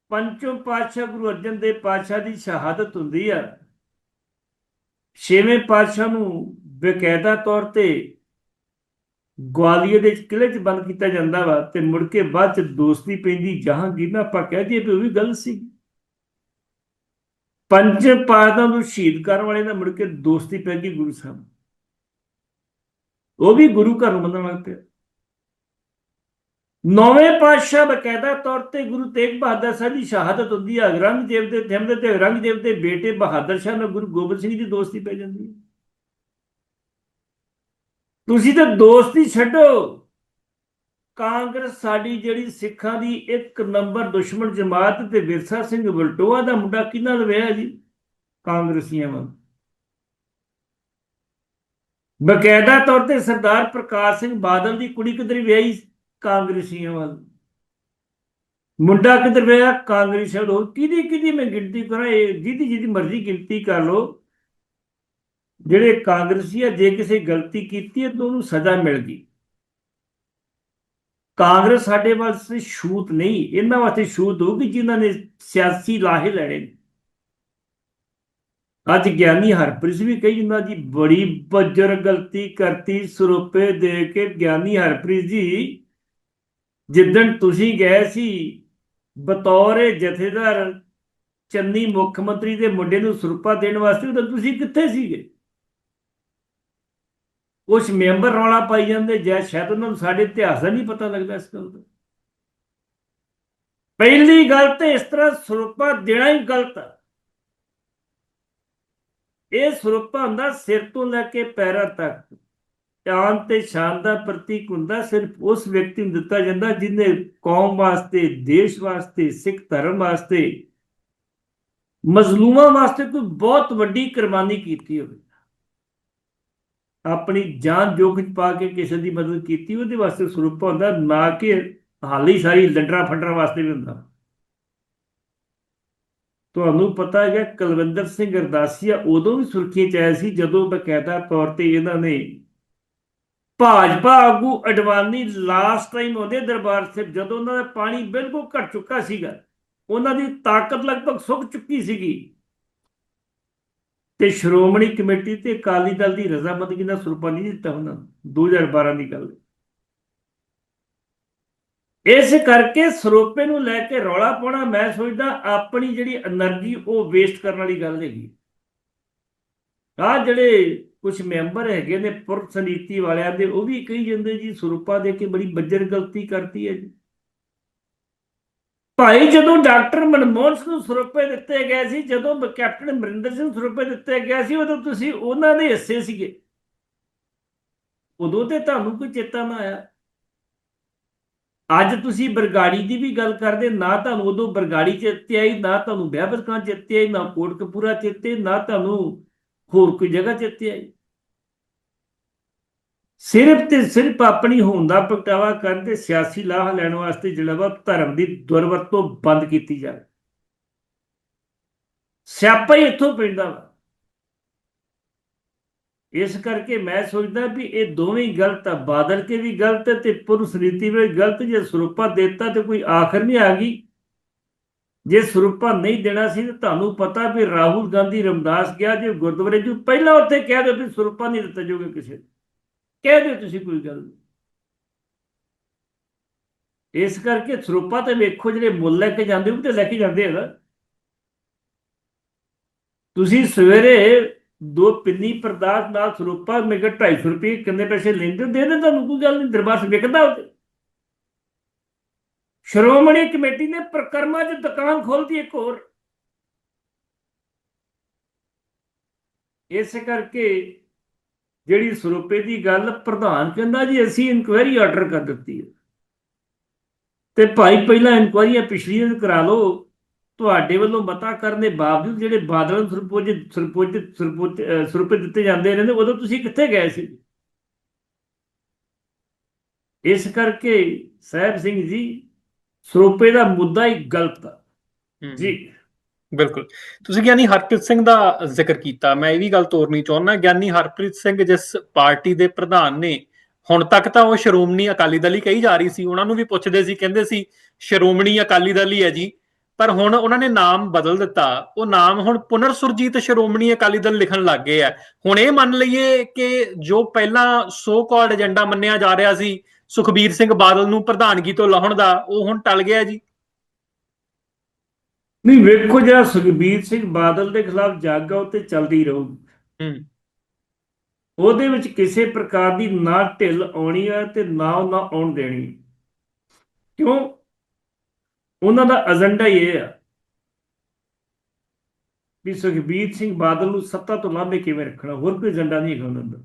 ਪੰਚਮ ਪਾਤਸ਼ਾਹ ਗੁਰੂ ਅਰਜਨ ਦੇਵ ਪਾਤਸ਼ਾਹ ਦੀ ਸ਼ਹਾਦਤ ਹੁੰਦੀ ਆ। ਛੇਵੇਂ ਪਾਤਸ਼ਾਹ ਨੂੰ ਬਕਾਇਦਾ ਤੌਰ ਤੇ ਗਵਾਲੀਅਰ ਦੇ ਕਿਲੇ 'ਚ ਬੰਦ ਕੀਤਾ ਜਾਂਦਾ ਵਾ ਤੇ ਮੁੜ ਕੇ ਬਾਅਦ 'ਚ ਦੋਸਤੀ ਪੈਂਦੀ ਜਹਾਂਗੀਰ ਨਾਲ ਆਪਾਂ ਕਹਿ ਦਈਏ ਵੀ ਉਹ ਵੀ ਗੱਲ ਸੀ। ਪੰਜ ਪਾਦਾਂ ਨੂੰ ਸ਼ਹੀਦ ਕਰਨ ਵਾਲੇ ਨਾਲ ਮੁੜ ਕੇ ਦੋਸਤੀ ਪੈ ਗਈ ਗੁਰੂ ਸਾਹਿਬ। ਉਹ ਵੀ ਗੁਰੂ ਘਰ ਨੂੰ ਮੰਨਣ ਲੱਗ ਪਿਆ ਨੌਵੇਂ ਪਾਤਸ਼ਾਹ ਬਕਾਇਦਾ ਤੌਰ ਤੇ ਗੁਰੂ ਤੇਗ ਬਹਾਦਰ ਸਾਹਿਬ ਦੀ ਸ਼ਹਾਦਤ ਹੁੰਦੀ ਹੈ ਰੰਗਦੇਵ ਦੇ ਥੰਮਦੇ ਤੇ ਰੰਗਦੇਵ ਦੇ ਬੇਟੇ ਬਹਾਦਰ ਸ਼ਾਹ ਨਾਲ ਗੁਰੂ ਗੋਬਿੰਦ ਸਿੰਘ ਦੀ ਦੋਸਤੀ ਪੈ ਜਾਂਦੀ ਹੈ ਤੁਸੀਂ ਤਾਂ ਦੋਸਤੀ ਛੱਡੋ। ਕਾਂਗਰਸ ਸਾਡੀ ਜਿਹੜੀ ਸਿੱਖਾਂ ਦੀ ਇੱਕ ਨੰਬਰ ਦੁਸ਼ਮਣ ਜਮਾਤ ਤੇ ਵਿਰਸਾ ਸਿੰਘ ਵਲਟੋਆ ਦਾ ਮੁੰਡਾ ਕਿਹਨਾਂ ਨਾਲ ਵਿਆਹ ਜੀ? ਕਾਂਗਰਸੀਆਂ ਵਾਂ ਬਕਾਇਦਾ ਤੌਰ ਤੇ ਸਰਦਾਰ ਪ੍ਰਕਾਸ਼ ਸਿੰਘ ਬਾਦਲ ਦੀ ਕੁੜੀ ਕਿਧਰ ਵਿਆਹੀ? ਕਾਂਗਰਸੀਆਂ ਵੱਲ। ਮੁੰਡਾ ਕਿਧਰ ਵਿਆਹ ਕਾਂਗਰਸੀਆਂ ਵੱਲ। ਕਿਹਦੀ ਕਿਹਦੀ ਮੈਂ ਗਿਣਤੀ ਕਰਾਂ? ਇਹ ਜਿਹਦੀ ਜਿਹਦੀ ਮਰਜ਼ੀ ਗਿਣਤੀ ਕਰ ਲੋ ਜਿਹੜੇ ਕਾਂਗਰਸੀ ਆ, ਜੇ ਕਿਸੇ ਗਲਤੀ ਕੀਤੀ ਹੈ ਤਾਂ ਉਹਨੂੰ ਸਜ਼ਾ ਮਿਲ ਗਈ ਕਾਂਗਰਸ ਸਾਡੇ ਵਾਸਤੇ ਛੂਤ ਨਹੀਂ, ਇਹਨਾਂ ਵਾਸਤੇ ਛੂਤ ਹੋਊਗੀ ਜਿਨ੍ਹਾਂ ਨੇ ਸਿਆਸੀ ਲਾਹੇ ਲੈਣੇ ਅੱਜ ਗਿਆਨੀ ਹਰਪ੍ਰੀਤ ਵੀ ਕਹੀ ਉਹਨਾਂ ਦੀ ਬੜੀ ਬੱਜਰ ਗਲਤੀ ਕਰਤੀ, ਸਰੂਪੇ ਦੇ ਕੇ। ਗਿਆਨੀ ਹਰਪ੍ਰੀਤ ਜੀ, ਜਿੱਦਣ ਤੁਸੀਂ ਗਏ ਸੀ, ਬਤੌਰ ਜਥੇਦਾਰ ਚੰਨੀ ਮੁੱਖ ਮੰਤਰੀ ਦੇ ਮੁੰਡੇ ਨੂੰ ਸਰੂਪਾ ਦੇਣ ਵਾਸਤੇ, ਉਦੋਂ ਤੁਸੀਂ ਕਿੱਥੇ ਸੀਗੇ? ਕੁਝ ਮੈਂਬਰ ਰੌਲਾ ਪਾਈ ਜਾਂਦੇ, ਜੈ ਸ਼ਾਇਦ ਉਹਨਾਂ ਨੂੰ ਸਾਡੇ ਇਤਿਹਾਸ ਦਾ ਨਹੀਂ ਪਤਾ ਲੱਗਦਾ ਇਸ ਗੱਲ ਦਾ। ਪਹਿਲੀ ਗੱਲ ਤੇ ਇਸ ਤਰ੍ਹਾਂ ਸਰੂਪਾ ਦੇਣਾ ਹੀ ਗਲਤ ਹੈ ਇਹ ਸਰੂਪਾ ਹੁੰਦਾ ਸਿਰ ਤੋਂ ਲੈ ਕੇ ਪੈਰਾਂ ਤੱਕ। ਸ਼ਾਨ ਤੇ ਸ਼ਾਨ ਦਾ ਪ੍ਰਤੀਕ ਹੁੰਦਾ, ਸਿਰਫ ਉਸ ਵਿਅਕਤੀ ਨੂੰ ਦਿੱਤਾ ਜਾਂਦਾ ਜਿਹਨੇ ਕੌਮ ਵਾਸਤੇ, ਦੇਸ਼ ਵਾਸਤੇ, ਸਿੱਖ ਧਰਮ ਵਾਸਤੇ, ਮਜ਼ਲੂਮਾਂ ਵਾਸਤੇ ਕੋਈ ਬਹੁਤ ਵੱਡੀ ਕੁਰਬਾਨੀ ਕੀਤੀ ਹੋਵੇ। ਆਪਣੀ ਜਾਨ ਜੋਖਮ ਪਾ ਕੇ ਕਿਸੇ ਦੀ ਮਦਦ ਕੀਤੀ, ਉਹਦੇ ਵਾਸਤੇ ਸਰੂਪਾ ਹੁੰਦਾ, ਨਾ ਕਿ ਹਾਲੀ ਸਾਰੀ ਲੰਡਰਾ ਫੰਡਰਾ ਵਾਸਤੇ ਵੀ ਹੁੰਦਾ। ਤੁਹਾਨੂੰ ਪਤਾ ਹੈ ਕਿ ਕੁਲਵਿੰਦਰ ਸਿੰਘ ਅਰਦਾਸੀਆ ਉਦੋਂ ਵੀ ਸੁਰਖੀਆਂ ਚ ਆਇਆ ਸੀ, ਜਦੋਂ ਬਕਾਇਦਾ ਤੌਰ ਤੇ ਇਹਨਾਂ ਨੇ ਭਾਜਪਾ ਆਗੂ ਅਡਵਾਨੀ ਲਾਸਟ ਟਾਈਮ ਉਹਦੇ ਦਰਬਾਰ ਸਾਹਿਬ, ਜਦੋਂ ਉਹਨਾਂ ਦਾ ਪਾਣੀ ਬਿਲਕੁਲ ਘਟ ਚੁੱਕਾ ਸੀਗਾ, ਉਹਨਾਂ ਦੀ ਤਾਕਤ ਲਗਭਗ ਸੁੱਕ ਚੁੱਕੀ ਸੀਗੀ। ਤੇ ਸ਼੍ਰੋਮਣੀ ਕਮੇਟੀ ਤੇ ਅਕਾਲੀ ਦਲ ਦੀ ਰਜ਼ਾਮੰਦੀ ਨਾਲ ਸਰੂਪਾ ਨਹੀਂ ਦਿੱਤਾ ਉਹਨਾਂ 2012 ਦੀ ਗੱਲ ਇਸ ਕਰਕੇ ਸਰੋਪੇ ਨੂੰ ਲੈ ਕੇ ਰੌਲਾ ਪਾਉਣਾ ਮੈਂ ਸੋਚਦਾ ਆਪਣੀ ਜਿਹੜੀ એનર્ਜੀ ਉਹ ਵੇਸਟ ਕਰਨ ਵਾਲੀ ਗੱਲ ਹੈਗੀ ਆ ਜਿਹੜੇ ਕੁਝ ਮੈਂਬਰ ਹੈਗੇ ਨੇ ਪੁਰਖ ਨੀਤੀ ਵਾਲਿਆਂ ਦੇ, ਉਹ ਵੀ ਕਹੀ ਜਾਂਦੇ ਜੀ ਸਰੂਪਾ ਦੇ ਕੇ ਬੜੀ ਬੱਜਰ ਗਲਤੀ ਕਰਤੀ ਹੈ ਜੀ। ਭਾਈ, ਜਦੋਂ ਡਾਕਟਰ ਮਨਮੋਹਨ ਸਿੰਘ ਨੂੰ ਸਰੂਪੇ ਦਿੱਤੇ ਗਏ ਸੀ, ਜਦੋਂ ਕੈਪਟਨ ਅਮਰਿੰਦਰ ਸਿੰਘ ਨੂੰ ਸਰੂਪੇ ਦਿੱਤੇ ਗਏ ਸੀ, ਉਦੋਂ ਤੁਸੀਂ ਉਹਨਾਂ ਦੇ ਹਿੱਸੇ ਸੀਗੇ। ਉਦੋਂ ਤੇ ਤੁਹਾਨੂੰ ਕੋਈ ਚੇਤਾ ਨਾ ਆਇਆ। ਅੱਜ ਤੁਸੀਂ ਬਰਗਾੜੀ ਦੀ ਵੀ ਗੱਲ ਕਰਦੇ, ਨਾ ਤੁਹਾਨੂੰ ਉਦੋਂ ਬਰਗਾੜੀ ਚੇਤੇ ਆਈ, ਨਾ ਤੁਹਾਨੂੰ ਬਿਆਬਰਕਾਂ ਚੇਤੇ ਆਈ, ਨਾ ਕੋਟਕਪੂਰਾ ਚੇਤੇ ਨਾ ਤੁਹਾਨੂੰ ਹੋਰ ਕੋਈ ਜਗ੍ਹਾ ਚੇਤੇ ਆਈ। ਸਿਰਫ ਤੇ ਸਿਰਫ ਆਪਣੀ ਹੋਣ ਦਾ ਪ੍ਰਗਟਾਵਾ ਕਰਨ ਤੇ ਸਿਆਸੀ ਲਾਹ ਲੈਣ ਵਾਸਤੇ ਜਿਹੜਾ ਵਾ ਧਰਮ ਦੀ ਦੁਰਵਰਤੋਂ ਬੰਦ ਕੀਤੀ ਜਾਵੇ। ਸਿਆਪਾ ਹੀ ਇੱਥੋਂ ਪੈਂਦਾ ਵਾ। ਇਸ ਕਰਕੇ ਮੈਂ ਸੋਚਦਾ ਵੀ ਇਹ ਦੋਵੇਂ ਗਲਤ ਆ, ਬਾਦਲ ਕੇ ਵੀ ਗਲਤ ਤੇ ਪੁਰਸ਼ ਰੀਤੀ ਵੀ ਗਲਤ। ਜੇ ਸਰੂਪਾ ਦਿੱਤਾ ਤੇ ਕੋਈ ਆਖਰ ਨਹੀਂ ਆ ਗਈ। ਜੇ ਸਰੂਪਾ ਨਹੀਂ ਦੇਣਾ ਸੀ ਤਾਂ ਤੁਹਾਨੂੰ ਪਤਾ ਵੀ ਰਾਹੁਲ ਗਾਂਧੀ ਰਮਦਾਸ ਗਿਆ ਜੇ ਗੁਰਦੁਆਰੇ ਜੂ ਪਹਿਲਾਂ ਉੱਥੇ ਕਹਿ ਦਿਓ ਵੀ ਸਰੂਪਾ ਨਹੀਂ ਦਿੱਤਾ ਜਾਊਗਾ ਕਿਸੇ ਨੂੰ। ਕਹਿ ਦਿਓ ਤੁਸੀਂ ਕੋਈ ਗੱਲ ਨਹੀਂ। ਇਸ ਕਰਕੇ ਸਰੂਪਾ ਤੇ ਵੇਖੋ ਜਿਹੜੇ ਮੁੱਲ ਲੈ ਕੇ ਜਾਂਦੇ, ਉਹ ਤੇ ਲੈ ਕੇ ਜਾਂਦੇ ਆ ਤੁਸੀਂ ਸਵੇਰੇ ਦੋ ਪਿੰਨੀ ਪਰਦਾਸ ਨਾਲ ਸਰੂਪਾ ਮੇਗਾ 250 ਰੁਪਏ ਕਿੰਨੇ ਪੈਸੇ ਲੈਂਦੇ ਹੋ? ਦੇ ਦੇ ਤੁਹਾਨੂੰ ਕੋਈ ਗੱਲ ਨਹੀਂ, ਦਰਬਾਰ ਸੇ ਵਿਕਦਾ ਉੱਤੇ ਸ਼੍ਰੋਮਣੀ ਕਮੇਟੀ ਨੇ ਪ੍ਰਕਰਮਾਂ 'ਚ ਦੁਕਾਨ ਖੋਲਤੀ ਇੱਕ ਹੋਰ। ਇਸ ਕਰਕੇ ਜਿਹੜੀ ਸਰੂਪੇ ਦੀ ਗੱਲ ਪ੍ਰਧਾਨ ਕਹਿੰਦਾ ਜੀ ਅਸੀਂ ਇਨਕੁਆਇਰੀ ਆਰਡਰ ਕਰ ਦਿੱਤੀ ਹੈ। ਤੇ ਭਾਈ ਪਹਿਲਾਂ ਇਨਕੁਆਇਰੀਆਂ ਪਿਛਲੀਆਂ ਕਰਾ ਲਓ। ਤੁਹਾਡੇ ਵੱਲੋਂ ਮਤਾ ਕਰਨ ਦੇ ਬਾਵਜੂਦ ਜਿਹੜੇ ਬਾਦਲ ਸਰਪੋਜ ਸਰਪੋਜ ਸਰਪੋਜ ਸਰੂਪੇ ਦਿੱਤੇ ਜਾਂਦੇ ਨੇ ਉਦੋਂ ਤੁਸੀਂ ਕਿੱਥੇ ਗਏ ਸੀ? ਇਸ ਕਰਕੇ ਸਾਹਿਬ ਸਿੰਘ ਜੀ ਸਰੂਪੇ ਦਾ ਮੁੱਦਾ ਹੀ ਗਲਤ ਹਮ। ਜੀ ਬਿਲਕੁਲ। ਤੁਸੀਂ ਗਿਆਨੀ ਹਰਪ੍ਰੀਤ ਸਿੰਘ ਦਾ ਜ਼ਿਕਰ ਕੀਤਾ। ਮੈਂ ਇਹ ਵੀ ਗੱਲ ਤੋਰਨੀ ਚਾਹੁੰਦਾ, ਗਿਆਨੀ ਹਰਪ੍ਰੀਤ ਸਿੰਘ ਜਿਸ ਪਾਰਟੀ ਦੇ ਪ੍ਰਧਾਨ ਨੇ, ਹੁਣ ਤੱਕ ਤਾਂ ਉਹ ਸ਼੍ਰੋਮਣੀ ਅਕਾਲੀ ਦਲ ਹੀ ਕਹੀ ਜਾ ਰਹੀ ਸੀ। ਉਹਨਾਂ ਨੂੰ ਵੀ ਪੁੱਛਦੇ ਸੀ, ਕਹਿੰਦੇ ਸੀ, ਸ਼੍ਰੋਮਣੀ ਅਕਾਲੀ ਦਲ ਹੀ ਹੈ ਜੀ। ਪਰ ਹੁਣ ਉਹਨਾਂ ਨੇ ਨਾਮ ਬਦਲ ਦਿੱਤਾ। ਉਹ ਨਾਮ ਹੁਣ ਪੁਨਰ ਸੁਰਜੀਤ ਸ਼੍ਰੋਮਣੀ ਅਕਾਲੀ ਦਲ ਲਿਖਣ ਲੱਗ ਗਏ ਆ। ਹੁਣ ਇਹ ਮੰਨ ਲਈਏ ਕਿ ਜੋ ਪਹਿਲਾਂ ਸੋ ਕਾਲਡ ਏਜੰਡਾ ਮੰਨਿਆ ਜਾ ਰਿਹਾ ਸੀ, ਸੁਖਬੀਰ ਸਿੰਘ ਬਾਦਲ ਨੂੰ ਪ੍ਰਧਾਨਗੀ ਤੋਂ ਲਾਹੁਣ ਦਾ, ਉਹ ਹੁਣ ਟਲ ਗਿਆ ਜੀ। ਨਹੀਂ ਵੇਖੋ ਜਿਹੜਾ ਸੁਖਬੀਰ ਸਿੰਘ ਬਾਦਲ ਦੇ ਖਿਲਾਫ ਜੰਗ ਆ ਉਹ ਤੇ ਚੱਲਦੀ ਰਹੂਗੀ। ਹੂੰ। ਉਹਦੇ ਵਿੱਚ ਕਿਸੇ ਪ੍ਰਕਾਰ ਦੀ ਨਾ ਢਿੱਲ ਆਉਣੀ ਹੈ ਤੇ ਨਾ ਨਾ ਆਉਣ ਦੇਣੀ। ਕਿਉਂ? ਉਹਨਾਂ ਦਾ ਏਜੰਡਾ ਇਹ ਆ ਵੀ ਸੁਖਬੀਰ ਸਿੰਘ ਬਾਦਲ ਨੂੰ ਸੱਤਾ ਤੋਂ ਲਾਂਭੇ ਕਿਵੇਂ ਰੱਖਣਾ ਹੋਰ ਕੋਈ ਏਜੰਡਾ ਨਹੀਂ ਹੈਗਾ ਉਹਨਾਂ ਦਾ।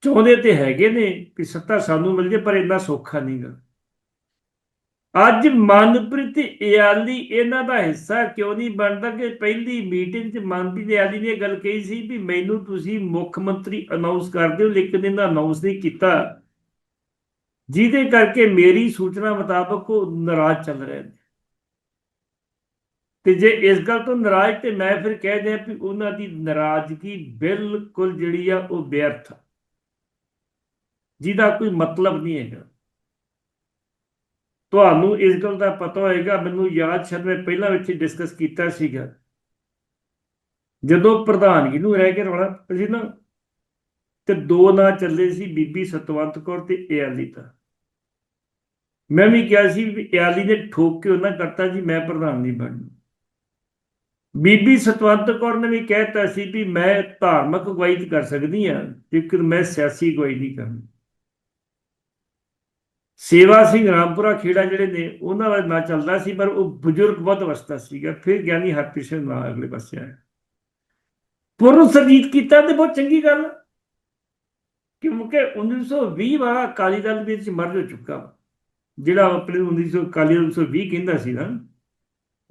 ਚਾਹੁੰਦੇ ਤੇ ਹੈਗੇ ਨੇ ਕਿ ਸੱਤਾ ਸਾਨੂੰ ਮਿਲ ਜੇ ਪਰ ਇੰਨਾ ਸੌਖਾ ਨਹੀਂਗਾ ਅੱਜ ਮਨਪ੍ਰੀਤ ਇਆਲੀ ਇਹਨਾਂ ਦਾ ਹਿੱਸਾ ਕਿਉਂ ਨਹੀਂ ਬਣਦਾ ਕਿ ਪਹਿਲੀ ਮੀਟਿੰਗ 'ਚ ਮਨਪ੍ਰੀਤ ਇਆਲੀ ਨੇ ਇਹ ਗੱਲ ਕਹੀ ਸੀ ਵੀ ਮੈਨੂੰ ਤੁਸੀਂ ਮੁੱਖ ਮੰਤਰੀ ਅਨਾਉਂਸ ਕਰ ਦਿਓ, ਲੇਕਿਨ ਇਹਨਾਂ ਅਨਾਉਂਸ ਨਹੀਂ ਕੀਤਾ। ਜਿਹਦੇ ਕਰਕੇ ਮੇਰੀ ਸੂਚਨਾ ਮੁਤਾਬਕ ਉਹ ਨਾਰਾਜ਼ ਚੱਲ ਰਹੇ ਨੇ। ਤੇ ਜੇ ਇਸ ਗੱਲ ਤੋਂ ਨਾਰਾਜ਼ ਤੇ ਮੈਂ ਫਿਰ ਕਹਿ ਦਿਆਂ ਵੀ ਉਹਨਾਂ ਦੀ ਨਾਰਾਜ਼ਗੀ ਬਿਲਕੁਲ ਜਿਹੜੀ ਆ ਉਹ ਬੇਅਰਥ ਆ। ਜਿਹਦਾ ਕੋਈ ਮਤਲਬ ਨਹੀਂ ਹੈਗਾ। ਤੁਹਾਨੂੰ ਇਸ ਗੱਲ ਦਾ ਪਤਾ ਹੋਏਗਾ, ਮੈਨੂੰ ਯਾਦ ਸ਼ਾਇਦ ਮੈਂ ਪਹਿਲਾਂ ਵਿੱਚ ਡਿਸਕਸ ਕੀਤਾ ਸੀਗਾ। ਜਦੋਂ ਪ੍ਰਧਾਨਗੀ ਨੂੰ ਰਹਿ ਕੇ ਰੌਲਾ ਸੀ ਨਾ, ਤੇ ਦੋ ਨਾਂ ਚੱਲੇ ਸੀ ਬੀਬੀ ਸਤਵੰਤ ਕੌਰ ਤੇ ਏਆਲੀ ਦਾ ਮੈਂ ਵੀ ਕਿਹਾ ਸੀ ਵੀ ਏਆਲੀ ਨੇ ਠੋਕ ਕੇ ਉਹਨਾਂ ਕਰਤਾ ਜੀ, ਮੈਂ ਪ੍ਰਧਾਨ ਨਹੀਂ ਬਣਨਾ। ਬੀਬੀ ਸਤਵੰਤ ਕੌਰ ਨੇ ਵੀ ਕਹਿਤਾ ਸੀ ਵੀ ਮੈਂ ਧਾਰਮਿਕ ਅਗਵਾਈ ਕਰ ਸਕਦੀ ਹਾਂ, ਲੇਕਿਨ ਮੈਂ ਸਿਆਸੀ ਅਗਵਾਈ ਨਹੀਂ ਕਰਨੀ। ਸੇਵਾ ਸਿੰਘ ਰਾਮਪੁਰਾ ਖੇੜਾ ਜਿਹੜੇ ਨੇ, ਉਹਨਾਂ ਦਾ ਨਾਂ ਚੱਲਦਾ ਸੀ, ਪਰ ਉਹ ਬਜ਼ੁਰਗ ਬਹੁਤ ਅਵਸਥਾ ਸੀਗਾ। ਫਿਰ ਗਿਆਨੀ ਹਰਪ੍ਰੀਤ ਸਿੰਘ ਨਾਂ ਅਗਲੇ ਪਾਸੇ ਆਇਆ। ਪੂਰਨ ਸਰਜੀਤ ਕੀਤਾ ਤੇ ਬਹੁਤ ਚੰਗੀ ਗੱਲ। ਆ। ਕਿਉਂਕਿ 1920 ਵਾਲਾ ਅਕਾਲੀ ਦਲ ਵਿੱਚ ਮਰਜ ਹੋ ਚੁੱਕਾ। ਵਾ। ਜਿਹੜਾ ਆਪਣੇ 1900 ਅਕਾਲੀ ਦਲ 1920 ਕਹਿੰਦਾ ਸੀ ਨਾ,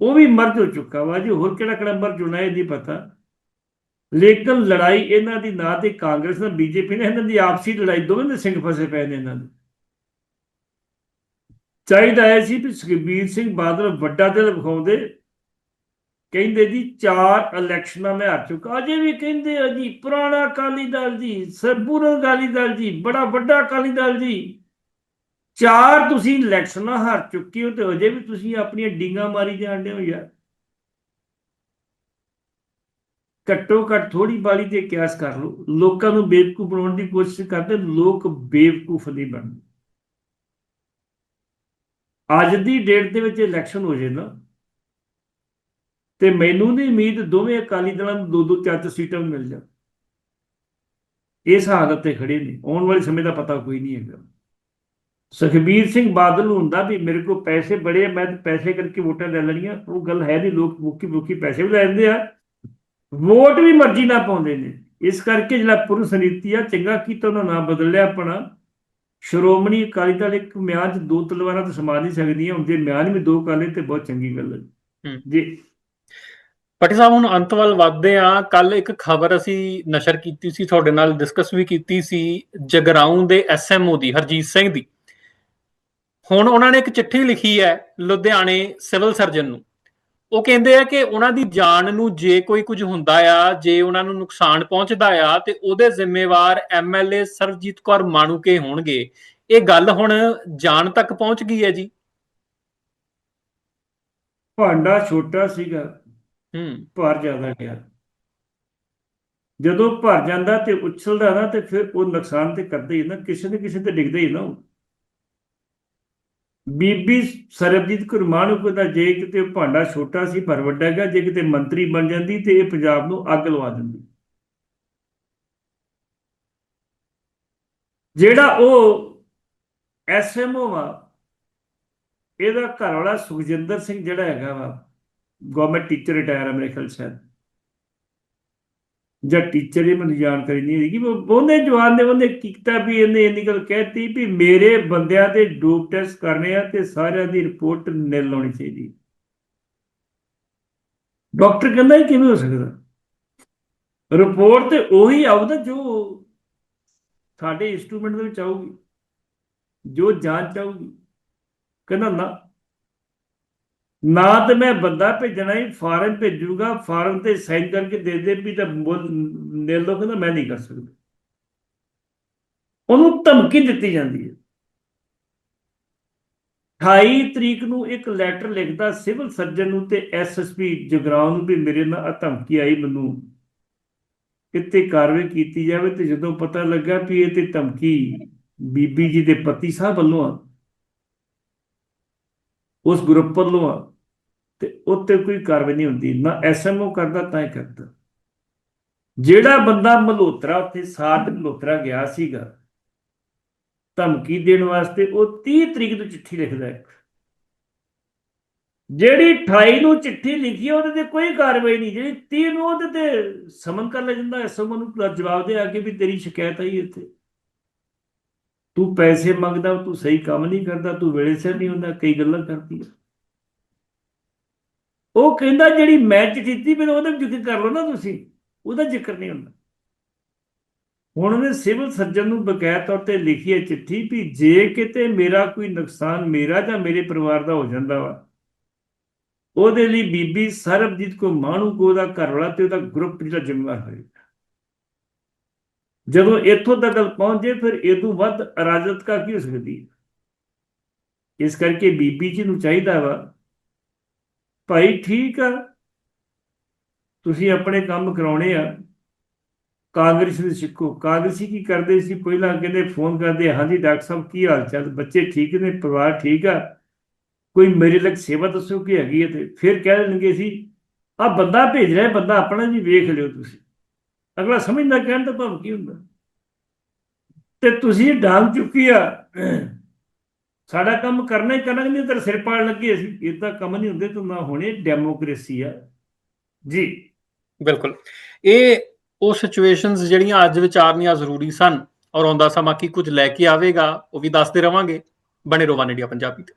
ਉਹ ਵੀ ਮਰਜ ਹੋ ਚੁੱਕਾ ਵਾ। ਜੀ, ਹੋਰ ਕਿਹੜਾ ਕਿਹੜਾ ਮਰਜ ਹੋਣਾ, ਇਹ ਨਹੀਂ ਪਤਾ। ਲੇਕਿਨ ਲੜਾਈ ਇਹਨਾਂ ਦੀ ਨਾ ਤੇ ਕਾਂਗਰਸ ਨਾਲ, ਬੀਜੇਪੀ ਨੇ ਇਹਨਾਂ ਦੀ ਆਪਸੀ ਲੜਾਈ, ਦੋਵੇਂ ਦੇ ਸਿੰਘ ਫਸੇ ਪਏ ਨੇ ਇਹਨਾਂ ਦੇ। ਚਾਹੀਦਾ ਹੈ ਸੀ ਵੀ ਸੁਖਬੀਰ ਸਿੰਘ ਬਾਦਲ ਵੱਡਾ ਦਿਲ ਵਿਖਾਉਂਦੇ। ਕਹਿੰਦੇ ਜੀ, ਚਾਰ ਇਲੈਕਸ਼ਨਾਂ ਮੈਂ ਹਾਰ ਚੁੱਕਾ। ਅਜੇ ਵੀ ਕਹਿੰਦੇ ਆ ਜੀ, ਪੁਰਾਣਾ ਅਕਾਲੀ ਦਲ ਜੀ ਸਰਬੂਰਨ ਅਕਾਲੀ ਦਲ ਜੀ, ਬੜਾ ਵੱਡਾ ਅਕਾਲੀ ਦਲ ਜੀ। ਚਾਰ ਤੁਸੀਂ ਇਲੈਕਸ਼ਨਾਂ ਹਾਰ ਚੁੱਕੇ ਹੋ ਤੇ ਅਜੇ ਵੀ ਤੁਸੀਂ ਆਪਣੀਆਂ ਡਿੰਗਾਂ ਮਾਰੀ ਜਾਂਦੇ ਹੋ ਯਾਰ। ਘੱਟੋ ਘੱਟ ਥੋੜੀ ਬਾਲੀ ਤੇ ਕਿਆਸ ਕਰ ਲਓ। ਲੋਕਾਂ ਨੂੰ ਬੇਵਕੂਫ ਬਣਾਉਣ ਦੀ ਕੋਸ਼ਿਸ਼ ਕਰਦੇ, ਲੋਕ ਬੇਵਕੂਫ ਨਹੀਂ ਬਣਦੇ। ਅੱਜ ਦੀ ਡੇਟ ਦੇ ਵਿੱਚ ਇਲੈਕਸ਼ਨ ਹੋ ਜੇ ਨਾ, ਤੇ ਮੈਨੂੰ ਨਹੀਂ ਉਮੀਦ ਦੋਵੇਂ ਅਕਾਲੀ ਦਲਾਂ ਨੂੰ ਦੋ ਦੋ ਚਾਰ ਚਾਰ ਸੀਟਾਂ ਮਿਲ ਜਾਣ। ਇਸ ਹਾਲਤ ਤੇ ਖੜੇ ਨੇ, ਆਉਣ ਵਾਲੇ ਸਮੇਂ ਦਾ ਪਤਾ ਕੋਈ ਨਹੀਂ ਹੈਗਾ। ਸੁਖਬੀਰ ਸਿੰਘ ਬਾਦਲ ਨੂੰ ਹੁੰਦਾ ਵੀ ਮੇਰੇ ਕੋਲ ਪੈਸੇ ਬੜੇ ਆ, ਮੈਂ ਤੇ ਪੈਸੇ ਕਰਕੇ ਵੋਟਾਂ ਲੈ ਲੈਣੀਆਂ, ਉਹ ਗੱਲ ਹੈ ਨਹੀਂ ਲੋਕ ਮੁੱਕੀ ਮੁੱਕੀ ਪੈਸੇ ਵੀ ਲੈ ਲੈਂਦੇ ਆ। ਵੋਟ ਵੀ ਮਰਜ਼ੀ ਨਾਲ ਪਾਉਂਦੇ ਨੇ। ਇਸ ਕਰਕੇ ਜਿਹੜਾ ਪੁਰਸ਼ ਨੀਤੀ ਆ, ਚੰਗਾ ਕੀਤਾ ਉਹਨਾਂ ਨਾ ਬਦਲਿਆ ਆਪਣਾ। ਸ਼੍ਰੋਮਣੀ ਅਕਾਲੀ ਦਲ ਇੱਕ ਮਿਆਨ 'ਚ ਦੋ ਤਲਵਾਰਾਂ ਤੇ ਸਮਾ ਨਹੀਂ ਸਕਦੀਆਂ ਹੁਣ ਜੇ ਮਿਆਨ ਵੀ ਦੋ ਕਰ ਲਏ ਤੇ ਬਹੁਤ ਚੰਗੀ ਗੱਲ ਹੈ ਹੂੰ। ਜੀ। ਪਟੀ ਸਾਹਿਬ ਹੁਣ ਅੰਤ ਵੱਲ ਵਧਦੇ ਆ ਕੱਲ ਇੱਕ ਖਬਰ ਅਸੀਂ ਨਸ਼ਰ ਕੀਤੀ ਸੀ ਤੁਹਾਡੇ ਨਾਲ ਡਿਸਕਸ ਵੀ ਕੀਤੀ ਸੀ ਜਗਰਾਉਂ ਦੇ ਐਸਐਮਓ ਦੀ ਹਰਜੀਤ ਸਿੰਘ ਦੀ। ਹੁਣ ਉਹਨਾਂ ਨੇ ਇੱਕ ਚਿੱਠੀ ਲਿਖੀ ਹੈ ਲੁਧਿਆਣੇ ਸਿਵਲ ਸਰਜਨ ਨੂੰ। ਉਹ ਕਹਿੰਦੇ ਆ ਕਿ ਉਹਨਾਂ ਦੀ ਜਾਨ ਨੂੰ ਜੇ ਕੋਈ ਕੁਝ ਹੁੰਦਾ ਆ ਜੇ ਉਹਨਾਂ ਨੂੰ ਨੁਕਸਾਨ ਪਹੁੰਚਦਾ ਆ ਤੇ ਉਹਦੇ ਜ਼ਿੰਮੇਵਾਰ ਐਮਐਲਏ ਸਰਜੀਤ ਕੌਰ ਮਾਣੂਕੇ ਹੋਣਗੇ। ਇਹ ਗੱਲ ਹੁਣ ਜਾਨ ਤੱਕ ਪਹੁੰਚ ਗਈ ਹੈ ਜੀ? ਭਾਂਡਾ ਛੋਟਾ ਸੀਗਾ ਹੂੰ। ਭਰ ਜ਼ਿਆਦਾ ਗਿਆ। ਜਦੋਂ ਭਰ ਜਾਂਦਾ ਤੇ ਉਛਲਦਾ ਨਾ ਤੇ ਫਿਰ ਉਹ ਨੁਕਸਾਨ ਤੇ ਕਰਦਾ ਹੀ ਨਾ ਕਿਸੇ ਨੇ ਕਿਸੇ ਤੇ ਡਿੱਗਦਾ ਹੀ ਨਾ। ਬੀਬੀ ਸਰਬਜੀਤ ਕੌਰ ਨੂੰ ਕਹਿੰਦਾ ਜੇ ਕਿਤੇ ਉਹ ਭਾਂਡਾ ਛੋਟਾ ਸੀ, ਪਰ ਵੱਡਾ ਹੈਗਾ, ਜੇ ਕਿਤੇ ਮੰਤਰੀ ਬਣ ਜਾਂਦੀ ਤੇ ਇਹ ਪੰਜਾਬ ਨੂੰ ਅੱਗ ਲਵਾ ਦਿੰਦੀ। ਜਿਹੜਾ ਉਹ ਐਸਐਮਓ ਵਾ, ਇਹਦਾ ਘਰ ਵਾਲਾ ਸੁਖਜਿੰਦਰ ਸਿੰਘ ਜਿਹੜਾ ਹੈਗਾ ਵਾ ਗਵਰਨਮੈਂਟ ਟੀਚਰ ਰਿਟਾਇਰ ਆ ਮੇਰੇ ਖਿਆਲ ਸ਼ਾਇਦ। ਜਾਂ ਟੀਚਰ ਇਹ ਮੈਨੂੰ ਜਾਣਕਾਰੀ ਨਹੀਂ ਹੈਗੀ ਉਹਨੇ ਜਵਾਨ ਨੇ ਉਹਨੇ ਕੀਤਾ ਵੀ ਇਹਨੇ ਇੰਨੀ ਗੱਲ ਕਹਿਤੀ ਵੀ ਮੇਰੇ ਬੰਦਿਆਂ ਦੇ ਡੋਪ ਟੈਸਟ ਕਰਨੇ ਆ ਤੇ ਸਾਰਿਆਂ ਦੀ ਰਿਪੋਰਟ ਨਿਲ ਆਉਣੀ ਚਾਹੀਦੀ ਡਾਕਟਰ ਕਹਿੰਦਾ ਇਹ ਕਿਵੇਂ ਹੋ ਸਕਦਾ? ਰਿਪੋਰਟ ਤੇ ਉਹੀ ਆਉਦਾ ਜੋ ਸਾਡੇ ਇੰਸਟਰੂਮੈਂਟ ਦੇ ਵਿੱਚ ਆਊਗੀ, ਜੋ ਜਾਂਚ ਆਊਗੀ। ਕਹਿੰਦਾ ਨਾ ਨਾ ਤੇ ਮੈਂ ਬੰਦਾ ਭੇਜਣਾ ਹੀ, ਫਾਰਮ ਭੇਜੂਗਾ, ਫਾਰਮ ਤੇ ਸਾਈਨ ਕਰਕੇ ਦੇ ਦੇ ਵੀ ਤਾਂ ਨੇ ਲੋ ਕਹਿੰਦਾ ਮੈਂ ਨਹੀਂ ਕਰ ਸਕਦਾ। ਉਹਨੂੰ ਧਮਕੀ ਦਿੱਤੀ ਜਾਂਦੀ ਹੈ। 28 ਤਰੀਕ ਨੂੰ ਇੱਕ ਲੈਟਰ ਲਿਖਦਾ ਸਿਵਲ ਸਰਜਨ ਨੂੰ ਤੇ ਐਸਐਸਪੀ ਜਗਰਾਉਂ ਨੂੰ ਵੀ ਮੇਰੇ ਨਾਲ ਧਮਕੀ ਆਈ ਮੈਨੂੰ। ਕਿਤੇ ਕਾਰਵਾਈ ਕੀਤੀ ਜਾਵੇ ਤੇ ਜਦੋਂ ਪਤਾ ਲੱਗਾ ਵੀ ਇਹ ਤੇ ਧਮਕੀ ਬੀਬੀ ਜੀ ਦੇ ਪਤੀ ਸਾਹਿਬ ਵੱਲੋਂ ਆ। ਉਸ ਗਰੁੱਪ ਵੱਲੋਂ ਆ ਤੇ ਉੱਤੇ ਕੋਈ ਕਾਰਵਾਈ ਨਹੀਂ ਹੁੰਦੀ ਨਾ ਐਸਐਮਓ ਕਰਦਾ ਤਾਂ ਹੀ ਕਰਦਾ। ਜਿਹੜਾ ਬੰਦਾ ਮਲਹੋਤਰਾ ਉੱਥੇ ਸਾਥ ਮਲਹੋਤਰਾ ਗਿਆ ਸੀਗਾ ਧਮਕੀ ਦੇਣ ਵਾਸਤੇ ਉਹ 30 ਤਰੀਕ ਨੂੰ ਚਿੱਠੀ ਲਿਖਦਾ ਹੈ। ਜਿਹੜੀ 28 ਨੂੰ ਚਿੱਠੀ ਲਿਖੀ ਹੈ, ਉਹਦੇ ਤੇ ਕੋਈ ਕਾਰਵਾਈ ਨਹੀਂ। ਜਿਹੜੀ 30 ਨੂੰ ਉਹਦੇ ਤੇ ਸਮਨ ਕਰ ਲਿਆ ਜਾਂਦਾ ਐਸਐਮਓ ਨੂੰ ਜਵਾਬ ਦੇ ਆ ਕੇ ਵੀ ਤੇਰੀ ਸ਼ਿਕਾਇਤ ਆਈ ਇੱਥੇ। ਤੂੰ ਪੈਸੇ ਮੰਗਦਾ, ਤੂੰ ਸਹੀ ਕੰਮ ਨਹੀਂ ਕਰਦਾ, ਤੂੰ ਵੇਲੇ ਸਿਰ ਨਹੀਂ ਹੁੰਦਾ, ਕਈ ਗੱਲਾਂ ਕਰਦੀ ਹੈ ਉਹ ਕਹਿੰਦਾ ਜਿਹੜੀ ਮੈਚ ਚਿੱਠੀ ਦਿੱਤੀ ਉਹਦਾ ਜ਼ਿਕਰ ਕਰ ਲਓ ਨਾ ਤੁਸੀਂ। ਉਹਦਾ ਜ਼ਿਕਰ ਨਹੀਂ ਹੁੰਦਾ। ਹੁਣ ਉਹਨੇ ਸਿਵਲ ਸਰਜਨ ਨੂੰ ਬਕਾਇਦਾ ਤੌਰ ਤੇ ਲਿਖੀ ਹੈ ਚਿੱਠੀ ਵੀ ਜੇ ਕਿਤੇ ਮੇਰਾ ਕੋਈ ਨੁਕਸਾਨ ਮੇਰਾ ਜਾਂ ਮੇਰੇ ਪਰਿਵਾਰ ਦਾ ਹੋ ਜਾਂਦਾ ਵਾ, ਉਹਦੇ ਲਈ ਬੀਬੀ ਸਰਬਜੀਤ ਕੋ ਮਾਣੂ ਕੋ ਦਾ ਘਰ ਵਾਲਾ ਤੇ ਉਹਦਾ ਗਰੁੱਪ ਜਿਹੜਾ ਜ਼ਿੰਮੇਵਾਰ ਹੋਏਗਾ। ਜਦੋਂ ਇੱਥੋਂ ਤੱਕ ਪਹੁੰਚ ਪਹੁੰਚੇ ਫਿਰ ਇਹ ਤੋਂ ਵੱਧ ਅਰਾਜਕਤਾ ਕੀ ਹੋ ਸਕਦੀ ਹੈ? ਇਸ ਕਰਕੇ ਬੀਬੀ ਜੀ ਨੂੰ ਚਾਹੀਦਾ ਵਾ, ਭਾਈ ਠੀਕ ਆ, ਤੁਸੀਂ ਆਪਣੇ ਕੰਮ ਕਰਾਉਣੇ ਆ, ਕਾਂਗਰਸ ਦੇ ਸਿੱਖੋ। ਕਾਂਗਰਸੀ ਕੀ ਕਰਦੇ ਸੀ? ਪਹਿਲਾਂ ਕਹਿੰਦੇ, ਫੋਨ ਕਰਦੇ, ਹਾਂਜੀ ਡਾਕਟਰ ਸਾਹਿਬ, ਕੀ ਹਾਲ ਚਾਲ? ਬੱਚੇ ਠੀਕ ਨੇ? ਪਰਿਵਾਰ ਠੀਕ ਆ? ਕੋਈ ਮੇਰੇ ਲਈ ਸੇਵਾ ਦੱਸੋ ਕੀ ਹੈਗੀ ਹੈ ਤੇ ਫਿਰ ਕਹਿ ਦੇਣਗੇ ਸੀ ਆ ਬੰਦਾ ਭੇਜ ਰਿਹਾ, ਬੰਦਾ ਆਪਣਾ ਜੀ ਵੇਖ ਲਿਓ ਤੁਸੀਂ। ਅਗਲਾ ਸਮਝਦਾ ਕਹਿਣ ਦਾ ਭਾਵ ਕੀ ਹੁੰਦਾ? ਤੇ ਤੁਸੀਂ ਡਾਂਗ ਚੁੱਕੀ ਆ, ਸਾਡਾ ਕੰਮ ਕਰਨਾ ਹੀ ਕਰਨਾ ਨਹੀਂ ਤੇ ਸਿਰ ਪਾੜ ਲੱਗੇ ਅਸੀਂ। ਇਦਾਂ ਕੰਮ ਨਹੀਂ ਹੁੰਦੇ ਤਾਂ ਨਾ ਹੋਣੇ, ਡੈਮੋਕ੍ਰੇਸੀ ਆ। ਜੀ। ਬਿਲਕੁਲ। ਇਹ ਉਹ ਸਿਚੁਏਸ਼ਨਸ ਜਿਹੜੀਆਂ ਅੱਜ ਵਿਚਾਰਨੀਆਂ ਜ਼ਰੂਰੀ ਸਨ, ਔਰ ਆਉਂਦਾ ਸਮਾਂ ਕੀ ਕੁਝ ਲੈ ਕੇ ਆਵੇਗਾ, ਉਹ ਵੀ ਦੱਸਦੇ ਰਵਾਂਗੇ। ਬਣੇ ਰਹੋ ਵਨ ਇੰਡੀਆ ਪੰਜਾਬੀ ਤੇ।